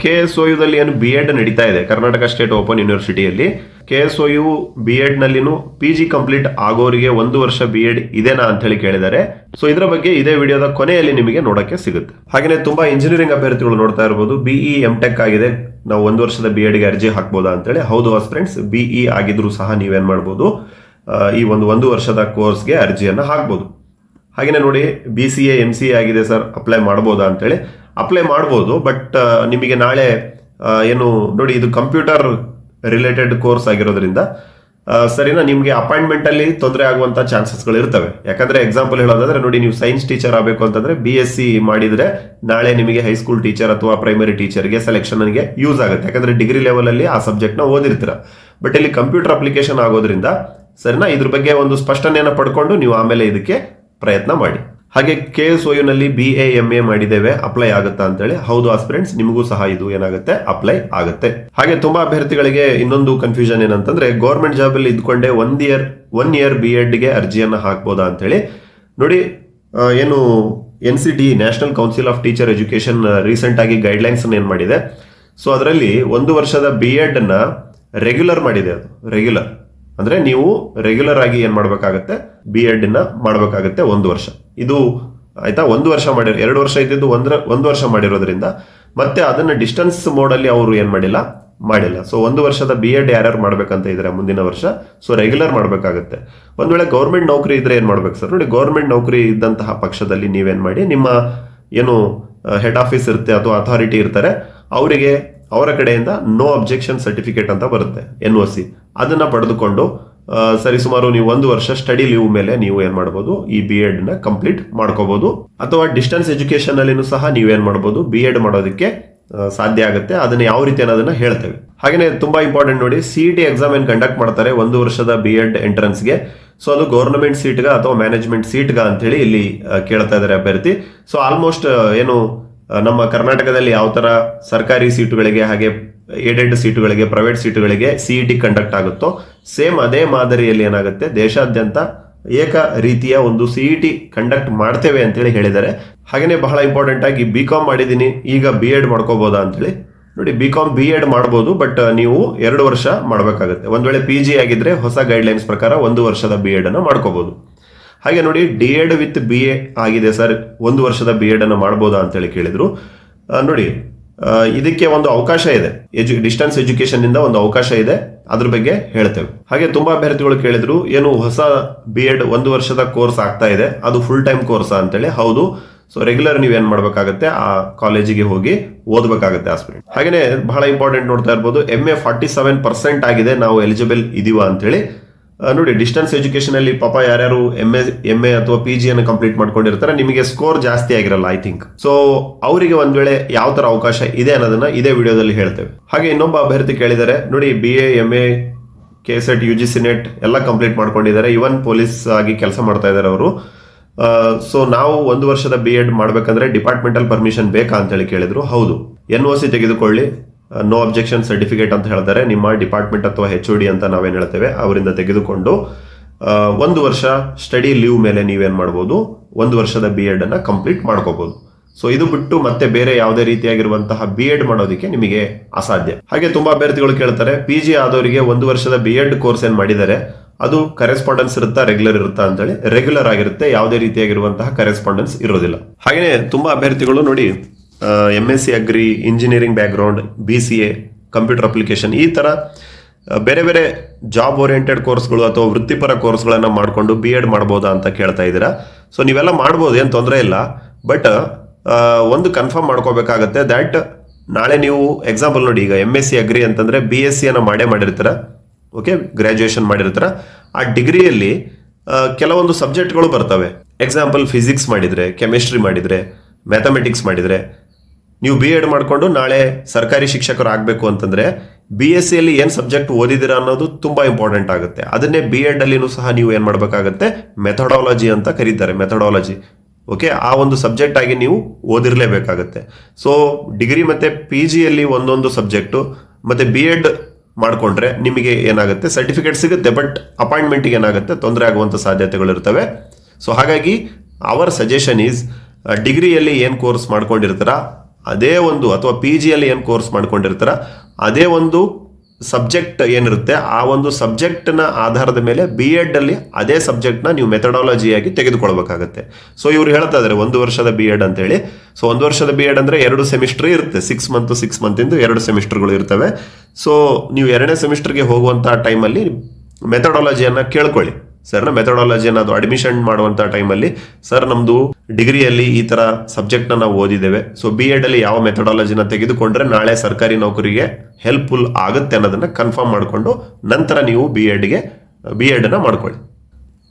ಕೆ ಎಸ್ ಒ ಯುದಲ್ಲಿ ಏನು ಬಿ ಎಡ್ ನಡೀತಾ ಇದೆ? Karnataka state open ಯೂನಿವರ್ಸಿಟಿಯಲ್ಲಿ K S O U B ed ನಲ್ಲಿನೂ P G complete ಆಗೋರಿಗೆ ಒಂದು ವರ್ಷ ಬಿ ಎಡ್ ಇದೆನಾ ಅಂತ ಹೇಳಿ ಕೇಳಿದ್ದಾರೆ. ಸೊ ಇದರ ಬಗ್ಗೆ ಇದೇ ವಿಡಿಯೋದ ಕೊನೆಯಲ್ಲಿ ನಿಮಗೆ ನೋಡಕ್ಕೆ ಸಿಗುತ್ತೆ. ಹಾಗೆಯೇ ತುಂಬಾ ಇಂಜಿನಿಯರಿಂಗ್ ಅಭ್ಯರ್ಥಿಗಳು ನೋಡ್ತಾ ಇರಬಹುದು ಬಿಇ ಎಂ ಟೆಕ್ ಆಗಿದೆ. ನಾವು ಒಂದು ವರ್ಷದ ಬಿ ಎಡ್ಗೆ ಅರ್ಜಿ ಹಾಕ್ಬೋದಾ ಅಂತೇಳಿ ಹೌದು ಫ್ರೆಂಡ್ಸ್ ಬಿಇ ಆಗಿದ್ರು ಸಹ ನೀವೇನ್ ಮಾಡ್ಬೋದು? ಈ ಒಂದು ಒಂದು ವರ್ಷದ ಕೋರ್ಸ್ಗೆ ಅರ್ಜಿಯನ್ನು ಹಾಕ್ಬೋದು. ಹಾಗೆಯೇ ನೋಡಿ B C A M C A ಆಗಿದೆ ಸರ್. ಅಪ್ಲೈ ಮಾಡ್ಬೋದಾ ಅಂತೇಳಿ ಅಪ್ಲೈ ಮಾಡ್ಬೋದು ಬಟ್ ನಿಮಗೆ ನಾಳೆ ಏನು, ನೋಡಿ, ಇದು ಕಂಪ್ಯೂಟರ್ ರಿಲೇಟೆಡ್ ಕೋರ್ಸ್ ಆಗಿರೋದ್ರಿಂದ ಸರಿನಾ, ನಿಮಗೆ ಅಪಾಯಿಂಟ್ಮೆಂಟ್ ಅಲ್ಲಿ ತೊಂದರೆ ಆಗುವಂಥ ಚಾನ್ಸಸ್ಗಳು ಇರ್ತವೆ ಯಾಕಂದ್ರೆ ಎಕ್ಸಾಂಪಲ್ ಹೇಳೋದಾದ್ರೆ, ನೋಡಿ, ನೀವು ಸೈನ್ಸ್ ಟೀಚರ್ ಆಗಬೇಕು ಅಂತಂದ್ರೆ ಬಿ ಎಸ್ ಸಿ ಮಾಡಿದ್ರೆ, ನಾಳೆ ನಿಮಗೆ ಹೈಸ್ಕೂಲ್ ಟೀಚರ್ ಅಥವಾ ಪ್ರೈಮರಿ ಟೀಚರ್ಗೆ ಸೆಲೆಕ್ಷನ್ಗೆ ಯೂಸ್ ಆಗುತ್ತೆ. ಯಾಕಂದ್ರೆ ಡಿಗ್ರಿ ಲೆವೆಲಲ್ಲಿ ಆ ಸಬ್ಜೆಕ್ಟ್ನ ಓದಿರ್ತೀರ. ಬಟ್ ಇಲ್ಲಿ ಕಂಪ್ಯೂಟರ್ ಅಪ್ಲಿಕೇಶನ್ ಆಗೋದ್ರಿಂದ, ಸರಿನಾ, ಇದ್ರ ಬಗ್ಗೆ ಒಂದು ಸ್ಪಷ್ಟನೆಯನ್ನು ಪಡ್ಕೊಂಡು ನೀವು ಆಮೇಲೆ ಇದಕ್ಕೆ ಪ್ರಯತ್ನ ಮಾಡಿ. ಹಾಗೆ ಕೆ ಎಸ್ನಲ್ಲಿ ಬಿ ಎ ಎಂ ಎ ಮಾಡಿದ್ದೇವೆ ಅಪ್ಲೈ ಆಗುತ್ತಾ ಅಂತೇಳಿ. ಹೌದು ಆಸ್ಪಿರೆಂಟ್ಸ್ ನಿಮಗೂ ಸಹ ಇದು ಏನಾಗುತ್ತೆ? ಅಪ್ಲೈ ಆಗುತ್ತೆ. ಹಾಗೆ ತುಂಬಾ ಅಭ್ಯರ್ಥಿಗಳಿಗೆ ಇನ್ನೊಂದು ಕನ್ಫ್ಯೂಷನ್ ಏನಂತಂದ್ರೆ ಗೌರ್ಮೆಂಟ್ ಜಾಬ್ ಅಲ್ಲಿ ಇದ್ಕೊಂಡೆ ಒಂದ್ ಇಯರ್ ಒನ್ ಇಯರ್ ಬಿ ಗೆ ಅರ್ಜಿಯನ್ನ ಹಾಕ್ಬೋದಾ ಅಂತೇಳಿ. ನೋಡಿ ಏನು N C T national council of teacher education recent ಆಗಿ ಗೈಡ್ಲೈನ್ಸ್ ಏನ್ ಮಾಡಿದೆ? ಸೊ ಅದರಲ್ಲಿ ಒಂದು ವರ್ಷದ ಬಿ ಎಡ್ ಅನ್ನ ರೆಗ್ಯುಲರ್ ಮಾಡಿದೆ ಅದು ರೆಗ್ಯುಲರ್ ಅಂದ್ರೆ ನೀವು ರೆಗ್ಯುಲರ್ ಆಗಿ ಏನ್ ಮಾಡ್ಬೇಕಾಗತ್ತೆ? ಬಿ ಎಡ್ನ ಮಾಡ್ಬೇಕಾಗತ್ತೆ ಒಂದು ವರ್ಷ. ಇದು ಆಯ್ತಾ? ಒಂದು ವರ್ಷ ಮಾಡಿ ಎರಡು ವರ್ಷ ಇದ್ದಿದ್ದು ಒಂದ್ರ ಒಂದು ವರ್ಷ ಮಾಡಿರೋದ್ರಿಂದ ಮತ್ತೆ ಅದನ್ನ ಡಿಸ್ಟೆನ್ಸ್ ಮೋಡ್ ಅಲ್ಲಿ ಅವರು ಏನ್ ಮಾಡಿಲ್ಲ? ಮಾಡಿಲ್ಲ. ಸೊ ಒಂದು ವರ್ಷದ ಬಿ ಎಡ್ ಯಾರ್ಯಾರು ಮಾಡ್ಬೇಕಂತ ಇದ್ರೆ ಮುಂದಿನ ವರ್ಷ. ಸೊ ರೆಗ್ಯುಲರ್ ಮಾಡ್ಬೇಕಾಗತ್ತೆ. ಒಂದ್ ವೇಳೆ ಗೌರ್ಮೆಂಟ್ ನೌಕರಿ ಇದ್ರೆ ಏನ್ ಮಾಡ್ಬೇಕು ಸರ್? ನೋಡಿ ಗೌರ್ಮೆಂಟ್ ನೌಕರಿ ಇದ್ದಂತಹ ಪಕ್ಷದಲ್ಲಿ ನೀವೇನ್ ಮಾಡಿ, ನಿಮ್ಮ ಏನು ಹೆಡ್ ಆಫೀಸ್ ಇರುತ್ತೆ ಅಥವಾ ಅಥಾರಿಟಿ ಇರ್ತಾರೆ, ಅವರಿಗೆ ಅವರ ಕಡೆಯಿಂದ ನೋ ಅಬ್ಜೆಕ್ಷನ್ ಸರ್ಟಿಫಿಕೇಟ್ ಅಂತ ಬರುತ್ತೆ ಎನ್ ಒ ಸಿ ಅದನ್ನ ಪಡೆದುಕೊಂಡು ಸರಿ ಸರಿಸುಮಾರು ನೀವು ಒಂದು ವರ್ಷ ಸ್ಟಡಿ ಲೀವ್ ಮೇಲೆ ನೀವು ಏನು ಮಾಡಬಹುದು ಈ ಬಿ ಎಡ್ನ ಕಂಪ್ಲೀಟ್ ಮಾಡ್ಕೋಬಹುದು ಅಥವಾ ಡಿಸ್ಟೆನ್ಸ್ ಎಜುಕೇಶನ್ ಅಲ್ಲಿನೂ ಸಹ ನೀವೇನು ಮಾಡಬಹುದು ಬಿ ಎಡ್ ಮಾಡೋದಕ್ಕೆ ಸಾಧ್ಯ ಆಗುತ್ತೆ. ಅದನ್ನ ಯಾವ ರೀತಿ ಅನ್ನೋದನ್ನ ಹೇಳ್ತೇವೆ. ಹಾಗೇನೆ ತುಂಬಾ ಇಂಪಾರ್ಟೆಂಟ್ ನೋಡಿ ಸಿ ಟಿ ಎಕ್ಸಾಮ್ ಏನು ಕಂಡಕ್ಟ್ ಮಾಡ್ತಾರೆ? ಒಂದು ವರ್ಷದ ಬಿ ಎಡ್ ಎಂಟ್ರೆನ್ಸ್ಗೆ ಸೊ ಅದು ಗೌರ್ನಮೆಂಟ್ ಸೀಟ್ಗ ಅಥವಾ ಮ್ಯಾನೇಜ್ಮೆಂಟ್ ಸೀಟ್ಗ ಅಂತ ಹೇಳಿ ಇಲ್ಲಿ ಕೇಳ್ತಾ ಇದ್ದಾರೆ ಅಭ್ಯರ್ಥಿ. ಸೊ ಆಲ್ಮೋಸ್ಟ್ ಏನು ನಮ್ಮ ಕರ್ನಾಟಕದಲ್ಲಿ ಯಾವ ಥರ ಸರ್ಕಾರಿ ಸೀಟುಗಳಿಗೆ ಹಾಗೆ ಏಡೆಡ್ ಸೀಟುಗಳಿಗೆ, ಪ್ರೈವೇಟ್ ಸೀಟುಗಳಿಗೆ ಸಿಇಟಿ ಕಂಡಕ್ಟ್ ಆಗುತ್ತೋ ಸೇಮ್ ಅದೇ ಮಾದರಿಯಲ್ಲಿ ಏನಾಗುತ್ತೆ, ದೇಶಾದ್ಯಂತ ಏಕ ರೀತಿಯ ಒಂದು ಸಿಇಟಿ ಕಂಡಕ್ಟ್ ಮಾಡ್ತೇವೆ ಅಂತೇಳಿ ಹೇಳಿದ್ದಾರೆ. ಹಾಗೆಯೇ ಬಹಳ ಇಂಪಾರ್ಟೆಂಟ್ ಆಗಿ ಬಿ ಕಾಮ್ ಮಾಡಿದ್ದೀನಿ, ಈಗ ಬಿ ಎಡ್ ಮಾಡ್ಕೋಬಹುದಾ ಅಂತೇಳಿ. ನೋಡಿ ಬಿ ಕಾಮ್ ಬಿ ಎಡ್ ಮಾಡ್ಬೋದು ಬಟ್ ನೀವು ಎರಡು ವರ್ಷ ಮಾಡಬೇಕಾಗುತ್ತೆ. ಒಂದ್ ವೇಳೆ ಪಿ ಜಿ ಆಗಿದ್ರೆ ಹೊಸ ಗೈಡ್ಲೈನ್ಸ್ ಪ್ರಕಾರ ಒಂದು ವರ್ಷದ ಬಿ ಎಡ್ ಅನ್ನು ಮಾಡ್ಕೋಬಹುದು ಹಾಗೆ ನೋಡಿ D ed with B A ಆಗಿದೆ ಸರ್. ಒಂದು ವರ್ಷದ ಬಿ ಎಡ್ ಅನ್ನು ಮಾಡ್ಬೋದಾ ಅಂತೇಳಿ ಕೇಳಿದ್ರು. ನೋಡಿ ಇದಕ್ಕೆ ಒಂದು ಅವಕಾಶ ಇದೆ. ಎಜು ಡಿಸ್ಟೆನ್ಸ್ ಎಜುಕೇಶನ್ ಇಂದ ಒಂದು ಅವಕಾಶ ಇದೆ. ಅದ್ರ ಬಗ್ಗೆ ಹೇಳ್ತೇವೆ. ಹಾಗೆ ತುಂಬಾ ಅಭ್ಯರ್ಥಿಗಳು ಕೇಳಿದ್ರು, ಏನು ಹೊಸ ಬಿ ಎಡ್ ಒಂದು ವರ್ಷದ ಕೋರ್ಸ್ ಆಗ್ತಾ ಇದೆ. ಅದು ಫುಲ್ ಟೈಮ್ ಕೋರ್ಸ್ ಅಂತೇಳಿ. ಹೌದು. ಸೊ ರೆಗ್ಯುಲರ್ ನೀವು ಏನ್ ಮಾಡ್ಬೇಕಾಗತ್ತೆ, ಆ ಕಾಲೇಜಿಗೆ ಹೋಗಿ ಓದ್ಬೇಕಾಗತ್ತೆ ಆಸ್ಪಿರೆಂಟ್ ಹಾಗೇನೆ ಬಹಳ ಇಂಪಾರ್ಟೆಂಟ್ ನೋಡ್ತಾ ಇರ್ಬೋದು. M A forty seven percent ಆಗಿದೆ. ನಾವು ಎಲಿಜಿಬಲ್ ಇದೀವ ಅಂತೇಳಿ. ನೋಡಿ ಡಿಸ್ಟೆನ್ಸ್ ಎಜುಕೇಷನಲ್ಲಿ ಪಾಪ ಯಾರ್ಯಾರು ಎಂ ಎ ಎಂ ಎ ಅಥವಾ ಪಿ ಜಿಯನ್ನು ಕಂಪ್ಲೀಟ್ ಮಾಡ್ಕೊಂಡಿರ್ತಾರೆ, ನಿಮಗೆ ಸ್ಕೋರ್ ಜಾಸ್ತಿ ಆಗಿರಲ್ಲ ಐ ಥಿಂಕ್ ಸೊ ಅವರಿಗೆ ಒಂದ್ ವೇಳೆ ಯಾವ ತರ ಅವಕಾಶ ಇದೆ ಅನ್ನೋದನ್ನ ಇದೇ ವಿಡಿಯೋದಲ್ಲಿ ಹೇಳ್ತೇವೆ. ಹಾಗೆ ಇನ್ನೊಬ್ಬ ಅಭ್ಯರ್ಥಿ ಕೇಳಿದರೆ ನೋಡಿ B A M A K set U G C net ಎಲ್ಲ ಕಂಪ್ಲೀಟ್ ಮಾಡ್ಕೊಂಡಿದ್ದಾರೆ. ಇವನ್ ಪೊಲೀಸ್ ಆಗಿ ಕೆಲಸ ಮಾಡ್ತಾ ಇದ್ದಾರೆ ಅವರು. ಸೊ ನಾವು ಒಂದು ವರ್ಷದ ಬಿ ಎಡ್ ಮಾಡಬೇಕಂದ್ರೆ ಡಿಪಾರ್ಟ್ಮೆಂಟಲ್ ಪರ್ಮಿಷನ್ ಬೇಕಾ ಅಂತೇಳಿ ಕೇಳಿದ್ರು. ಹೌದು. ಎನ್ ಒ ಸಿ ತೆಗೆದುಕೊಳ್ಳಿ. ನೋ ಅಬ್ಜೆಕ್ಷನ್ ಸರ್ಟಿಫಿಕೇಟ್ ಅಂತ ಹೇಳ್ತಾರೆ. ನಿಮ್ಮ ಡಿಪಾರ್ಟ್ಮೆಂಟ್ ಅಥವಾ ಹೆಚ್ ಡಿ ಅಂತ ನಾವೇನ್ ಹೇಳ್ತೇವೆ ಅವರಿಂದ ತೆಗೆದುಕೊಂಡು ಆ, ಒಂದು ವರ್ಷ ಸ್ಟಡಿ ಲೀವ್ ಮೇಲೆ ನೀವೇನ್ ಮಾಡ್ಬೋದು ಒಂದು ವರ್ಷದ ಬಿ ಎಡ್ ಅನ್ನ ಕಂಪ್ಲೀಟ್ ಮಾಡ್ಕೋಬಹುದು ಸೊ ಇದು ಬಿಟ್ಟು ಮತ್ತೆ ಬೇರೆ ಯಾವುದೇ ರೀತಿಯಾಗಿರುವಂತಹ ಬಿ ಎಡ್ ಮಾಡೋದಕ್ಕೆ ನಿಮಗೆ ಅಸಾಧ್ಯ. ಹಾಗೆ ತುಂಬಾ ಅಭ್ಯರ್ಥಿಗಳು ಕೇಳ್ತಾರೆ ಪಿ ಜಿ ಆದವರಿಗೆ ಒಂದು ವರ್ಷದ ಬಿ ಎಡ್ ಕೋರ್ಸ್ ಏನ್ ಮಾಡಿದರೆ ಅದು ಕರೆಸ್ಪಾಂಡೆನ್ಸ್ ಇರುತ್ತಾ ರೆಗ್ಯುಲರ್ ಇರುತ್ತಾ ಅಂತೇಳಿ ರೆಗ್ಯುಲರ್ ಆಗಿರುತ್ತೆ ಯಾವುದೇ ರೀತಿಯಾಗಿರುವಂತಹ ಕರೆಸ್ಪಾಂಡೆನ್ಸ್ ಇರೋದಿಲ್ಲ. ಹಾಗೆಯೇ ತುಂಬಾ ಅಭ್ಯರ್ಥಿಗಳು ನೋಡಿ M S C agri engineering background B C A computer application ಈ ಥರ ಬೇರೆ ಬೇರೆ ಜಾಬ್ ಓರಿಯೆಂಟೆಡ್ ಕೋರ್ಸ್ಗಳು ಅಥವಾ ವೃತ್ತಿಪರ ಕೋರ್ಸ್ಗಳನ್ನು ಮಾಡಿಕೊಂಡು ಬಿ ಎಡ್ ಮಾಡ್ಬೋದಾ ಅಂತ ಕೇಳ್ತಾ ಇದ್ದೀರಾ. ಸೊ ನೀವೆಲ್ಲ ಮಾಡ್ಬೋದು, ಏನು ತೊಂದರೆ ಇಲ್ಲ. ಬಟ್ ಒಂದು ಕನ್ಫರ್ಮ್ ಮಾಡ್ಕೋಬೇಕಾಗತ್ತೆ ದ್ಯಾಟ್ ನಾಳೆ ನೀವು ಎಕ್ಸಾಂಪಲ್ ನೋಡಿ, ಈಗ ಎಂ ಎಸ್ ಸಿ ಅಗ್ರಿ ಅಂತಂದರೆ ಬಿ ಎಸ್ ಸಿಯನ್ನು ಮಾಡೇ ಮಾಡಿರ್ತೀರ. Okay graduation ಮಾಡಿರ್ತೀರ. ಆ ಡಿಗ್ರಿಯಲ್ಲಿ ಕೆಲವೊಂದು ಸಬ್ಜೆಕ್ಟ್ಗಳು ಬರ್ತವೆ. ಎಕ್ಸಾಂಪಲ್ ಫಿಸಿಕ್ಸ್ ಮಾಡಿದರೆ ಕೆಮಿಸ್ಟ್ರಿ ಮಾಡಿದರೆ ಮ್ಯಾಥಮೆಟಿಕ್ಸ್ ಮಾಡಿದ್ರೆ ನೀವು ಬಿ ಎಡ್ ಮಾಡಿಕೊಂಡು ನಾಳೆ ಸರ್ಕಾರಿ ಶಿಕ್ಷಕರು ಆಗಬೇಕು ಅಂತಂದರೆ ಬಿ ಎಸ್ ಸಿಯಲ್ಲಿ ಏನು ಸಬ್ಜೆಕ್ಟ್ ಓದಿದ್ದೀರಾ ಅನ್ನೋದು ತುಂಬ ಇಂಪಾರ್ಟೆಂಟ್ ಆಗುತ್ತೆ. ಅದನ್ನೇ ಬಿ ಎಡ್ ಅಲ್ಲಿನೂ ಸಹ ನೀವು ಏನು ಮಾಡಬೇಕಾಗುತ್ತೆ? ಮೆಥಡಾಲಜಿ ಅಂತ ಕರೀತಾರೆ ಮೆಥಡಾಲಜಿ ಓಕೆ ಆ ಒಂದು ಸಬ್ಜೆಕ್ಟ್ ಆಗಿ ನೀವು ಓದಿರಲೇಬೇಕಾಗತ್ತೆ. ಸೊ ಡಿಗ್ರಿ ಮತ್ತು ಪಿ ಜಿಯಲ್ಲಿ ಒಂದೊಂದು ಸಬ್ಜೆಕ್ಟು ಮತ್ತು ಬಿ ಎಡ್ ಮಾಡಿಕೊಂಡ್ರೆ ನಿಮಗೆ ಏನಾಗುತ್ತೆ? ಸರ್ಟಿಫಿಕೇಟ್ ಸಿಗುತ್ತೆ ಬಟ್ ಅಪಾಯಿಂಟ್ಮೆಂಟಿಗೆ ಏನಾಗುತ್ತೆ? ತೊಂದರೆ ಆಗುವಂಥ ಸಾಧ್ಯತೆಗಳಿರ್ತವೆ ಸೊ ಹಾಗಾಗಿ ಅವರ್ ಸಜೆಷನ್ ಈಸ್ ಡಿಗ್ರಿಯಲ್ಲಿ ಏನು ಕೋರ್ಸ್ ಮಾಡ್ಕೊಂಡಿರ್ತಾರ? ಅದೇ ಒಂದು, ಅಥವಾ ಪಿ ಜಿಯಲ್ಲಿ ಏನು ಕೋರ್ಸ್ ಮಾಡ್ಕೊಂಡಿರ್ತಾರ, ಅದೇ ಒಂದು ಸಬ್ಜೆಕ್ಟ್ ಏನಿರುತ್ತೆ, ಆ ಒಂದು ಸಬ್ಜೆಕ್ಟ್ನ ಆಧಾರದ ಮೇಲೆ ಬಿ ಎಡಲ್ಲಿ ಅದೇ ಸಬ್ಜೆಕ್ಟ್ನ ನೀವು ಮೆಥಡಾಲಜಿಯಾಗಿ ತೆಗೆದುಕೊಳ್ಬೇಕಾಗತ್ತೆ. ಸೊ ಇವ್ರು ಹೇಳ್ತಾ ಇದ್ದಾರೆ ಒಂದು ವರ್ಷದ ಬಿ ಎಡ್ ಅಂತ ಹೇಳಿ ಸೊ ಒಂದು ವರ್ಷದ ಬಿ ಎಡ್ ಅಂದರೆ ಎರಡು ಸೆಮಿಸ್ಟರ್ ಇರುತ್ತೆ. ಸಿಕ್ಸ್ ಮಂತ್ ಸಿಕ್ಸ್ ಮಂತ್ ಇಂದು ಎರಡು ಸೆಮಿಸ್ಟರ್ಗಳು ಇರ್ತವೆ. ಸೊ ನೀವು ಎರಡನೇ ಸೆಮಿಸ್ಟರ್ಗೆ ಹೋಗುವಂಥ ಟೈಮಲ್ಲಿ ಮೆಥಡಾಲಜಿಯನ್ನು ಕೇಳ್ಕೊಳ್ಳಿ. ಸರ್ನ ಮೆಥಡಾಲಜಿಯನ್ನು ಅದು ಅಡ್ಮಿಷನ್ ಮಾಡುವಂಥ ಟೈಮಲ್ಲಿ ಸರ್ ನಮ್ಮದು ಡಿಗ್ರಿಯಲ್ಲಿ ಈ ಥರ ಸಬ್ಜೆಕ್ಟ್ನ ನಾವು ಓದಿದ್ದೇವೆ. ಸೊ ಬಿ ಅಲ್ಲಿ ಯಾವ ಮೆಥಡಾಲಜಿನ ತೆಗೆದುಕೊಂಡ್ರೆ ನಾಳೆ ಸರ್ಕಾರಿ ನೌಕರಿಗೆ ಹೆಲ್ಪ್ಫುಲ್ ಆಗುತ್ತೆ ಅನ್ನೋದನ್ನ ಕನ್ಫರ್ಮ್ ಮಾಡಿಕೊಂಡು ನಂತರ ನೀವು ಬಿ ಎಡ್ಗೆ ಬಿ ಎಡ್ನ ಮಾಡ್ಕೊಳ್ಳಿ.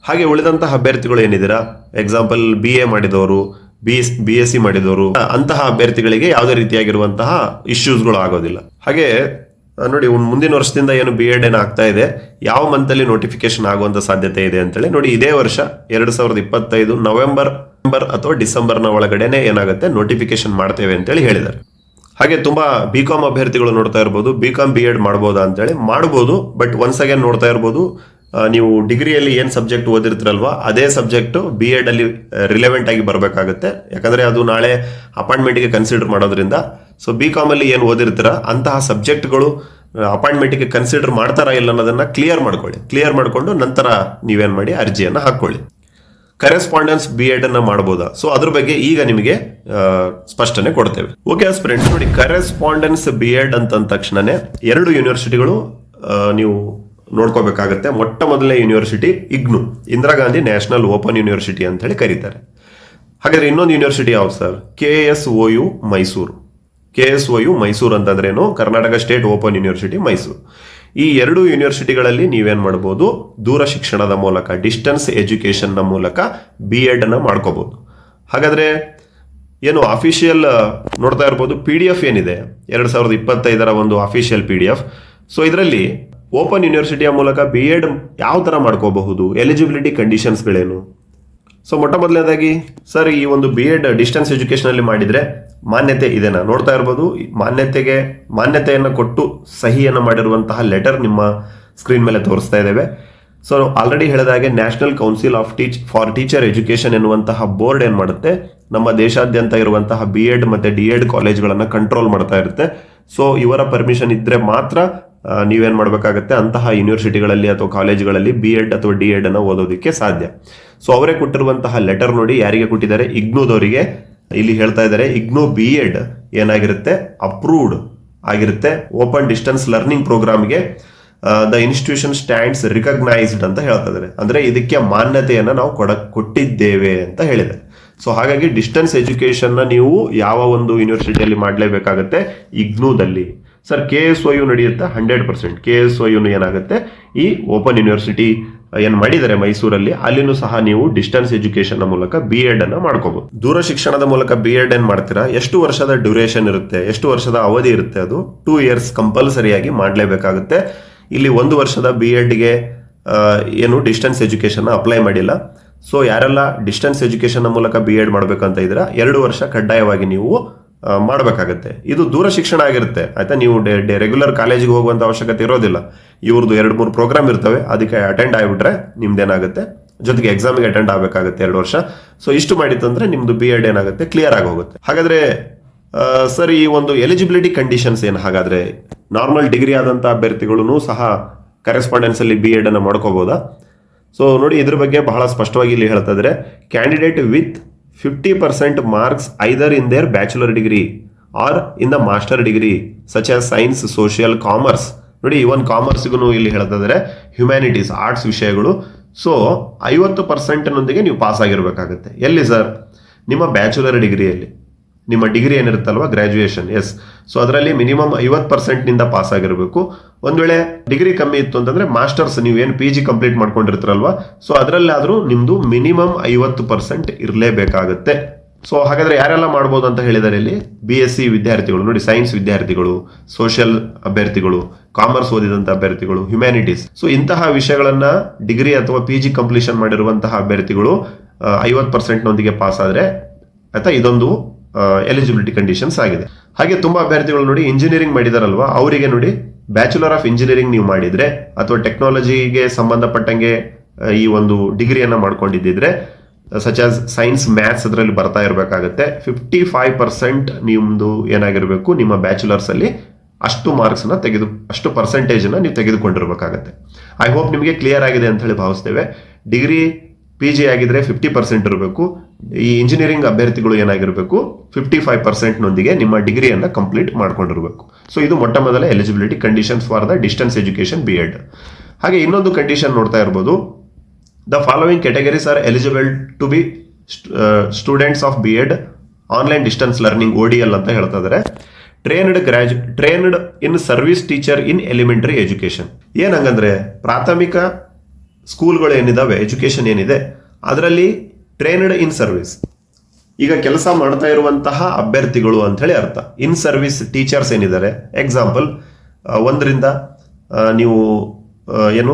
ಹಾಗೆ ಉಳಿದಂತಹ ಅಭ್ಯರ್ಥಿಗಳು ಏನಿದ್ದೀರಾ? ಎಕ್ಸಾಂಪಲ್ ಬಿ ಎ ಮಾಡಿದವರು B S B S C ಮಾಡಿದವರು, ಅಂತಹ ಅಭ್ಯರ್ಥಿಗಳಿಗೆ ಯಾವುದೇ ರೀತಿಯಾಗಿರುವಂತಹ ಇಶ್ಯೂಸ್ಗಳು ಆಗೋದಿಲ್ಲ. ಹಾಗೆ ನೋಡಿ, ಒಂದು ಮುಂದಿನ ವರ್ಷದಿಂದ ಏನು ಬಿ ಎಡ್ ಏನು ಇದೆ, ಯಾವ ಮಂತಲ್ಲಿ ನೋಟಿಫಿಕೇಶನ್ ಆಗುವಂತ ಸಾಧ್ಯತೆ ಇದೆ ಅಂತೇಳಿ ನೋಡಿ, ಇದೇ ವರ್ಷ ಎರಡ್ ಸಾವಿರದ ಇಪ್ಪತ್ತೈದು ನವೆಂಬರ್ ನವೆಂಬರ್ ಅಥವಾ ಡಿಸೆಂಬರ್ನ ಒಳಗಡೆನೆ ಏನಾಗುತ್ತೆ ನೋಟಿಫಿಕೇಶನ್ ಮಾಡ್ತೇವೆ ಅಂತೇಳಿ ಹೇಳಿದ್ದಾರೆ. ಹಾಗೆ ತುಂಬಾ ಬಿ ಕಾಮ್ ಅಭ್ಯರ್ಥಿಗಳು ನೋಡ್ತಾ ಇರ್ಬೋದು ಬಿ ಕಾಮ್ ಬಿ ಎಡ್ ಮಾಡ್ಬೋದಾ ಅಂತೇಳಿ ಮಾಡ್ಬೋದು ಬಟ್ ಒನ್ಸ್ ಅಗೇನ್ ನೋಡ್ತಾ ಇರ್ಬೋದು ನೀವು ಡಿಗ್ರಿಯಲ್ಲಿ ಏನು ಸಬ್ಜೆಕ್ಟ್ ಓದಿರ್ತೀರಲ್ವ, ಅದೇ ಸಬ್ಜೆಕ್ಟು ಬಿ ಅಲ್ಲಿ ರಿಲೆವೆಂಟ್ ಆಗಿ ಬರಬೇಕಾಗುತ್ತೆ. ಯಾಕಂದ್ರೆ ಅದು ನಾಳೆ ಅಪಾಯಿಂಟ್ಮೆಂಟ್ಗೆ ಕನ್ಸಿಡರ್ ಮಾಡೋದ್ರಿಂದ ಸೊ ಬಿ ಕಾಮಲ್ಲಿ ಏನು ಓದಿರ್ತೀರ, ಅಂತಹ ಸಬ್ಜೆಕ್ಟ್ಗಳು ಅಪಾಯಿಂಟ್ಮೆಂಟಿಗೆ ಕನ್ಸಿಡರ್ ಮಾಡ್ತಾರಾ ಇಲ್ಲ ಅನ್ನೋದನ್ನ ಕ್ಲಿಯರ್ ಮಾಡ್ಕೊಳ್ಳಿ. ಕ್ಲಿಯರ್ ಮಾಡಿಕೊಂಡು ನಂತರ ನೀವೇನು ಮಾಡಿ, ಅರ್ಜಿಯನ್ನು ಹಾಕೊಳ್ಳಿ ಕರೆಸ್ಪಾಂಡೆನ್ಸ್ ಬಿ ಎಡನ್ನು ಮಾಡ್ಬೋದಾ? ಸೊ ಅದ್ರ ಬಗ್ಗೆ ಈಗ ನಿಮಗೆ ಸ್ಪಷ್ಟನೆ ಕೊಡ್ತೇವೆ. ಓಕೆ ಫ್ರೆಂಡ್ಸ್ ನೋಡಿ ಕರೆಸ್ಪಾಂಡೆನ್ಸ್ ಬಿ ಎಡ್ ಅಂತ ತಕ್ಷಣನೇ ಎರಡು ಯೂನಿವರ್ಸಿಟಿಗಳು ನೀವು ನೋಡ್ಕೋಬೇಕಾಗತ್ತೆ. ಮೊಟ್ಟ ಮೊದಲನೇ university IGNOU, Indira Gandhi national open university ಅಂತ ಹೇಳಿ ಕರೀತಾರೆ. ಹಾಗಾದ್ರೆ ಇನ್ನೊಂದು ಯೂನಿವರ್ಸಿಟಿ ಯಾವ್ದು sir? K S O U Mysuru K S O U Mysuru ಅಂತಂದ್ರೇನು? Karnataka state open university Mysuru. ಈ ಎರಡು ಯೂನಿವರ್ಸಿಟಿಗಳಲ್ಲಿ ನೀವೇನು ಮಾಡ್ಬೋದು? ದೂರ ಶಿಕ್ಷಣದ ಮೂಲಕ, ಡಿಸ್ಟೆನ್ಸ್ ಎಜುಕೇಶನ್ನ ಮೂಲಕ ಬಿ ಎಡನ್ನು ಮಾಡ್ಕೋಬೋದು. ಹಾಗಾದ್ರೆ, ಏನು ಅಫಿಷಿಯಲ್, ನೋಡ್ತಾ ಇರ್ಬೋದು ಪಿ ಡಿ ಎಫ್ ಏನಿದೆ? ಎರಡ್ ಸಾವಿರದ ಇಪ್ಪತ್ತೈದರ ಒಂದು official P D F so ಇದರಲ್ಲಿ ಓಪನ್ ಯೂನಿವರ್ಸಿಟಿಯ ಮೂಲಕ ಬಿ ಎಡ್ ಯಾವ ತರ ಮಾಡ್ಕೋಬಹುದು? ಎಲಿಜಿಬಿಲಿಟಿ ಕಂಡೀಷನ್ಸ್ಗಳೇನು ಸೊ ಮೊಟ್ಟ ಮೊದಲನೇದಾಗಿ ಸರ್ ಈ ಒಂದು ಬಿ ಎಡ್ ಡಿಸ್ಟೆನ್ಸ್ ಎಜುಕೇಷನಲ್ಲಿ ಮಾಡಿದ್ರೆ ಮಾನ್ಯತೆ ಇದೆನಾ? ನೋಡ್ತಾ ಇರ್ಬೋದು ಮಾನ್ಯತೆಗೆ, ಮಾನ್ಯತೆಯನ್ನು ಕೊಟ್ಟು ಸಹಿಯನ್ನು ಮಾಡಿರುವಂತಹ ಲೆಟರ್ ನಿಮ್ಮ ಸ್ಕ್ರೀನ್ ಮೇಲೆ ತೋರಿಸ್ತಾ ಇದ್ದೇವೆ ಸೊ ಆಲ್ರೆಡಿ ಹೇಳಿದ ಹಾಗೆ national council of teach for teacher education ಎನ್ನುವಂತಹ ಬೋರ್ಡ್ ಏನು ಮಾಡುತ್ತೆ? ನಮ್ಮ ದೇಶಾದ್ಯಂತ ಇರುವಂತಹ ಬಿ ಎಡ್ ಮತ್ತೆ ಡಿ ಎಡ್ ಕಾಲೇಜ್ಗಳನ್ನು ಕಂಟ್ರೋಲ್ ಮಾಡ್ತಾ ಇರುತ್ತೆ. ಸೊ ಇವರ ಪರ್ಮಿಷನ್ ಇದ್ದರೆ ಮಾತ್ರ ನೀವೇನು ಮಾಡಬೇಕಾಗತ್ತೆ? ಅಂತಹ ಯೂನಿವರ್ಸಿಟಿಗಳಲ್ಲಿ ಅಥವಾ ಕಾಲೇಜುಗಳಲ್ಲಿ ಬಿ ಎಡ್ ಅಥವಾ ಡಿ ಎಡ್ ಅನ್ನ ಓದೋದಕ್ಕೆ ಸಾಧ್ಯ. ಸೊ ಅವರೇ ಕೊಟ್ಟಿರುವಂತಹ ಲೆಟರ್ ನೋಡಿ ಯಾರಿಗೆ ಕೊಟ್ಟಿದ್ದಾರೆ? ಇಗ್ನೋದವರಿಗೆ ಇಲ್ಲಿ ಹೇಳ್ತಾ ಇದ್ದಾರೆ ಇಗ್ನೋ ಬಿ ಎಡ್ ಏನಾಗಿರುತ್ತೆ? ಅಪ್ರೂವ್ಡ್ ಆಗಿರುತ್ತೆ. ಓಪನ್ ಡಿಸ್ಟೆನ್ಸ್ ಲರ್ನಿಂಗ್ ಪ್ರೋಗ್ರಾಮ್ಗೆ ದ ಇನ್ಸ್ಟಿಟ್ಯೂಷನ್ ಸ್ಟ್ಯಾಂಡ್ಸ್ ರಿಕಗ್ನೈಸ್ಡ್ ಅಂತ ಹೇಳ್ತಾ ಇದ್ದಾರೆ. ಅಂದ್ರೆ ಇದಕ್ಕೆ ಮಾನ್ಯತೆಯನ್ನು ನಾವು ಕೊಡ, ಕೊಟ್ಟಿದ್ದೇವೆ ಅಂತ ಹೇಳಿದ್ದಾರೆ. ಸೊ ಹಾಗಾಗಿ ಡಿಸ್ಟೆನ್ಸ್ ಎಜುಕೇಷನ್ನ ನೀವು ಯಾವ ಒಂದು ಯೂನಿವರ್ಸಿಟಿಯಲ್ಲಿ ಮಾಡಲೇಬೇಕಾಗತ್ತೆ? ಇಗ್ನೂದಲ್ಲಿ sir K S O U ನಡೆಯುತ್ತೆ? Hundred percent K S O ಯುನು ಏನಾಗುತ್ತೆ? ಈ ಓಪನ್ ಯೂನಿವರ್ಸಿಟಿ ಏನ್ ಮಾಡಿದರೆ ಮೈಸೂರಲ್ಲಿ, ಅಲ್ಲಿನೂ ಸಹ ನೀವು ಡಿಸ್ಟೆನ್ಸ್ ಎಜುಕೇಶನ್ ಮೂಲಕ ಬಿ ಎಡ್ ಅನ್ನ ಮಾಡ್ಕೋಬಹುದು ದೂರ ಶಿಕ್ಷಣದ ಮೂಲಕ ಬಿ ಎಡ್ ಏನ್ ಮಾಡ್ತೀರಾ? ಎಷ್ಟು ವರ್ಷದ ಡ್ಯೂರೇಷನ್ ಇರುತ್ತೆ? ಎಷ್ಟು ವರ್ಷದ ಅವಧಿ ಇರುತ್ತೆ ಅದು? ಟೂ ಇಯರ್ಸ್ ಕಂಪಲ್ಸರಿಯಾಗಿ ಮಾಡಲೇಬೇಕಾಗುತ್ತೆ. ಇಲ್ಲಿ ಒಂದು ವರ್ಷದ ಬಿ ಎಡ್ಗೆ ಏನು ಡಿಸ್ಟೆನ್ಸ್ ಎಜುಕೇಶನ್ ಅಪ್ಲೈ ಮಾಡಿಲ್ಲ. ಸೊ ಯಾರೆಲ್ಲ ಡಿಸ್ಟೆನ್ಸ್ ಎಜುಕೇಶನ್ ಮೂಲಕ ಬಿ ಎಡ್ ಮಾಡಬೇಕಂತ ಇದ್ದೀರಾ, ಎರಡು ವರ್ಷ ಕಡ್ಡಾಯವಾಗಿ ನೀವು ಮಾಡ್ಬೇಕಾಗತ್ತೆ. ಇದು ದೂರ ಶಿಕ್ಷಣ ಆಗಿರುತ್ತೆ. ಆಯ್ತಾ? ನೀವು ರೆಗ್ಯುಲರ್ ಕಾಲೇಜಿಗೆ ಹೋಗುವಂತ ಅವಶ್ಯಕತೆ ಇರೋದಿಲ್ಲ. ಇವ್ರದ್ದು ಎರಡು, ಮೂರು ಪ್ರೋಗ್ರಾಮ್ ಇರ್ತವೆ. ಅದಕ್ಕೆ ಅಟೆಂಡ್ ಆಗಿಬಿಟ್ರೆ ನಿಮ್ದೇನಾಗುತ್ತೆ? ಜೊತೆಗೆ ಎಕ್ಸಾಮಿಗೆ ಅಟೆಂಡ್ ಆಗಬೇಕಾಗುತ್ತೆ ಎರಡು ವರ್ಷ. ಸೊ ಇಷ್ಟು ಮಾಡಿತ್ತಂದ್ರೆ ನಿಮ್ದು ಬಿ ಎಡ್ ಏನಾಗುತ್ತೆ? ಕ್ಲಿಯರ್ ಆಗಿ ಹೋಗುತ್ತೆ ಹಾಗಾದ್ರೆ ಸರ್, ಈ ಒಂದು ಎಲಿಜಿಬಿಲಿಟಿ ಕಂಡೀಷನ್ಸ್ ಏನು? ಹಾಗಾದ್ರೆ ನಾರ್ಮಲ್ ಡಿಗ್ರಿ ಆದಂತ ಅಭ್ಯರ್ಥಿಗಳೂ ಸಹ ಕರೆಸ್ಪಾಂಡೆನ್ಸಲ್ಲಿ ಬಿ ಎಡ್ ಅನ್ನು ಮಾಡ್ಕೋಬಹುದಾ ಸೊ ನೋಡಿ, ಇದ್ರ ಬಗ್ಗೆ ಬಹಳ ಸ್ಪಷ್ಟವಾಗಿ ಇಲ್ಲಿ ಹೇಳ್ತಾ ಇದ್ದಾರೆ candidate with fifty percent marks either in their bachelor degree or in the master degree such as science social commerce ನೋಡಿ ಇವನ್ ಕಾಮರ್ಸ್ಗೂ ಇಲ್ಲಿ ಹೇಳ್ತಾರೆ ಹ್ಯುಮ್ಯಾನಿಟೀಸ್ ಆರ್ಟ್ಸ್ ವಿಷಯಗಳು. ಸೊ ಐವತ್ತು ಪರ್ಸೆಂಟ್ನೊಂದಿಗೆ ನೀವು ಪಾಸ್ ಆಗಿರ್ಬೇಕಾಗುತ್ತೆ. ಎಲ್ಲಿ ಸರ್ ನಿಮ್ಮ ಬ್ಯಾಚುಲರ್ ಡಿಗ್ರಿಯಲ್ಲಿ ನಿಮ್ಮ ಡಿಗ್ರಿ ಏನಿರುತ್ತಲ್ವ? ಗ್ರ್ಯಾಜುಯೇಷನ್ ಎಸ್ ಸೊ ಅದರಲ್ಲಿ ಮಿನಿಮಮ್ ಐವತ್ತು ಪರ್ಸೆಂಟ್ನಿಂದ ಪಾಸ್ ಆಗಿರಬೇಕು. ಒಂದ್ ವೇಳೆ ಡಿಗ್ರಿ ಕಮ್ಮಿ ಇತ್ತು ಅಂತಂದ್ರೆ ಮಾಸ್ಟರ್ಸ್ ನೀವೇನು ಪಿ ಜಿ ಕಂಪ್ಲೀಟ್ ಮಾಡ್ಕೊಂಡಿರ್ತೀರಲ್ವ? ಸೊ ಅದರಲ್ಲಾದರೂ ನಿಮ್ಮದು ಮಿನಿಮಮ್ ಐವತ್ತು ಪರ್ಸೆಂಟ್ ಇರಲೇಬೇಕಾಗುತ್ತೆ. ಸೊ ಹಾಗಾದ್ರೆ ಯಾರೆಲ್ಲ ಮಾಡ್ಬೋದು ಅಂತ ಹೇಳಿದ್ದಾರೆ ಇಲ್ಲಿ? ಬಿ ಎಸ್ ಸಿ ವಿದ್ಯಾರ್ಥಿಗಳು, ನೋಡಿ ಸೈನ್ಸ್ ವಿದ್ಯಾರ್ಥಿಗಳು ಸೋಷಿಯಲ್ ಅಭ್ಯರ್ಥಿಗಳು ಕಾಮರ್ಸ್ ಓದಿದಂಥ ಅಭ್ಯರ್ಥಿಗಳು ಹ್ಯುಮ್ಯಾನಿಟೀಸ್ ಸೊ ಇಂತಹ ವಿಷಯಗಳನ್ನ ಡಿಗ್ರಿ ಅಥವಾ ಪಿ ಜಿ ಕಂಪ್ಲೀಷನ್ ಮಾಡಿರುವಂತಹ ಅಭ್ಯರ್ಥಿಗಳು ಐವತ್ತು ಪರ್ಸೆಂಟ್ನೊಂದಿಗೆ ಪಾಸ್ ಆದರೆ, ಆಯ್ತಾ? ಇದೊಂದು ಎಲಿಜಿಬಿಲಿಟಿ ಕಂಡೀಷನ್ಸ್ ಆಗಿದೆ. ಹಾಗೆ ತುಂಬಾ ಅಭ್ಯರ್ಥಿಗಳು ನೋಡಿ ಇಂಜಿನಿಯರಿಂಗ್ ಮಾಡಿದಾರಲ್ವಾ, ಅವರಿಗೆ ನೋಡಿ ಬ್ಯಾಚುಲರ್ ಆಫ್ ಇಂಜಿನಿಯರಿಂಗ್ ನೀವು ಮಾಡಿದ್ರೆ ಅಥವಾ ಟೆಕ್ನಾಲಜಿಗೆ ಸಂಬಂಧಪಟ್ಟಂಗೆ ಈ ಒಂದು ಡಿಗ್ರಿಯನ್ನು ಮಾಡ್ಕೊಂಡಿದ್ದಿದ್ರೆ ಸಚ್ ಆಸ್ ಸೈನ್ಸ್ ಮ್ಯಾಥ್ಸ್ ಅದರಲ್ಲಿ ಬರ್ತಾ ಇರಬೇಕಾಗುತ್ತೆ. ಫಿಫ್ಟಿ ಫೈವ್ ಪರ್ಸೆಂಟ್ ನಿಮ್ಮದು ಏನಾಗಿರಬೇಕು, ನಿಮ್ಮ ಬ್ಯಾಚುಲರ್ಸ್ ಅಲ್ಲಿ ಅಷ್ಟು ಮಾರ್ಕ್ಸ್ನ ತೆಗೆದು, ಅಷ್ಟು ಪರ್ಸೆಂಟೇಜನ್ನ ನೀವು ತೆಗೆದುಕೊಂಡಿರಬೇಕಾಗತ್ತೆ. ಐ ಹೋಪ್ ನಿಮಗೆ ಕ್ಲಿಯರ್ ಆಗಿದೆ ಅಂತ ಹೇಳಿ ಭಾವಿಸ್ತೇವೆ. ಡಿಗ್ರಿ ಪಿ ಜಿ ಆಗಿದ್ರೆ ಫಿಫ್ಟಿ ಪರ್ಸೆಂಟ್ ಇರಬೇಕು. ಈ ಇಂಜಿನಿಯರಿಂಗ್ ಅಭ್ಯರ್ಥಿಗಳು ಏನಾಗಿರಬೇಕು ಫಿಫ್ಟಿ ಫೈವ್ ಪರ್ಸೆಂಟ್ನೊಂದಿಗೆ ನಿಮ್ಮ ಡಿಗ್ರಿಯನ್ನು ಕಂಪ್ಲೀಟ್ ಮಾಡ್ಕೊಂಡಿರಬೇಕು. ಸೊ ಇದು ಮೊಟ್ಟ ಮೊದಲ eligibility conditions for the distance education B Ed ಹಾಗೆ ಇನ್ನೊಂದು ಕಂಡೀಷನ್ ನೋಡ್ತಾ ಇರ್ಬೋದು. The following categories are eligible to be students of B Ed online distance learning O D L ಅಂತ ಹೇಳ್ತಾ ಇದ್ದಾರೆ trained graduate trained in service teacher in elementary education ಏನಂಗಂದ್ರೆ, ಪ್ರಾಥಮಿಕ ಸ್ಕೂಲ್ಗಳು ಏನಿದಾವೆ education ಏನಿದೆ, ಅದರಲ್ಲಿ ಟ್ರೈನ್ಡ್ ಇನ್ ಸರ್ವಿಸ್ ಈಗ ಕೆಲಸ ಮಾಡ್ತಾ ಇರುವಂತಹ ಅಭ್ಯರ್ಥಿಗಳು ಅಂತ ಹೇಳಿ ಅರ್ಥ. ಇನ್ ಸರ್ವಿಸ್ ಟೀಚರ್ಸ್ ಏನಿದ್ದಾರೆ? ಎಕ್ಸಾಂಪಲ್ ಒಂದರಿಂದ ನೀವು ಏನು,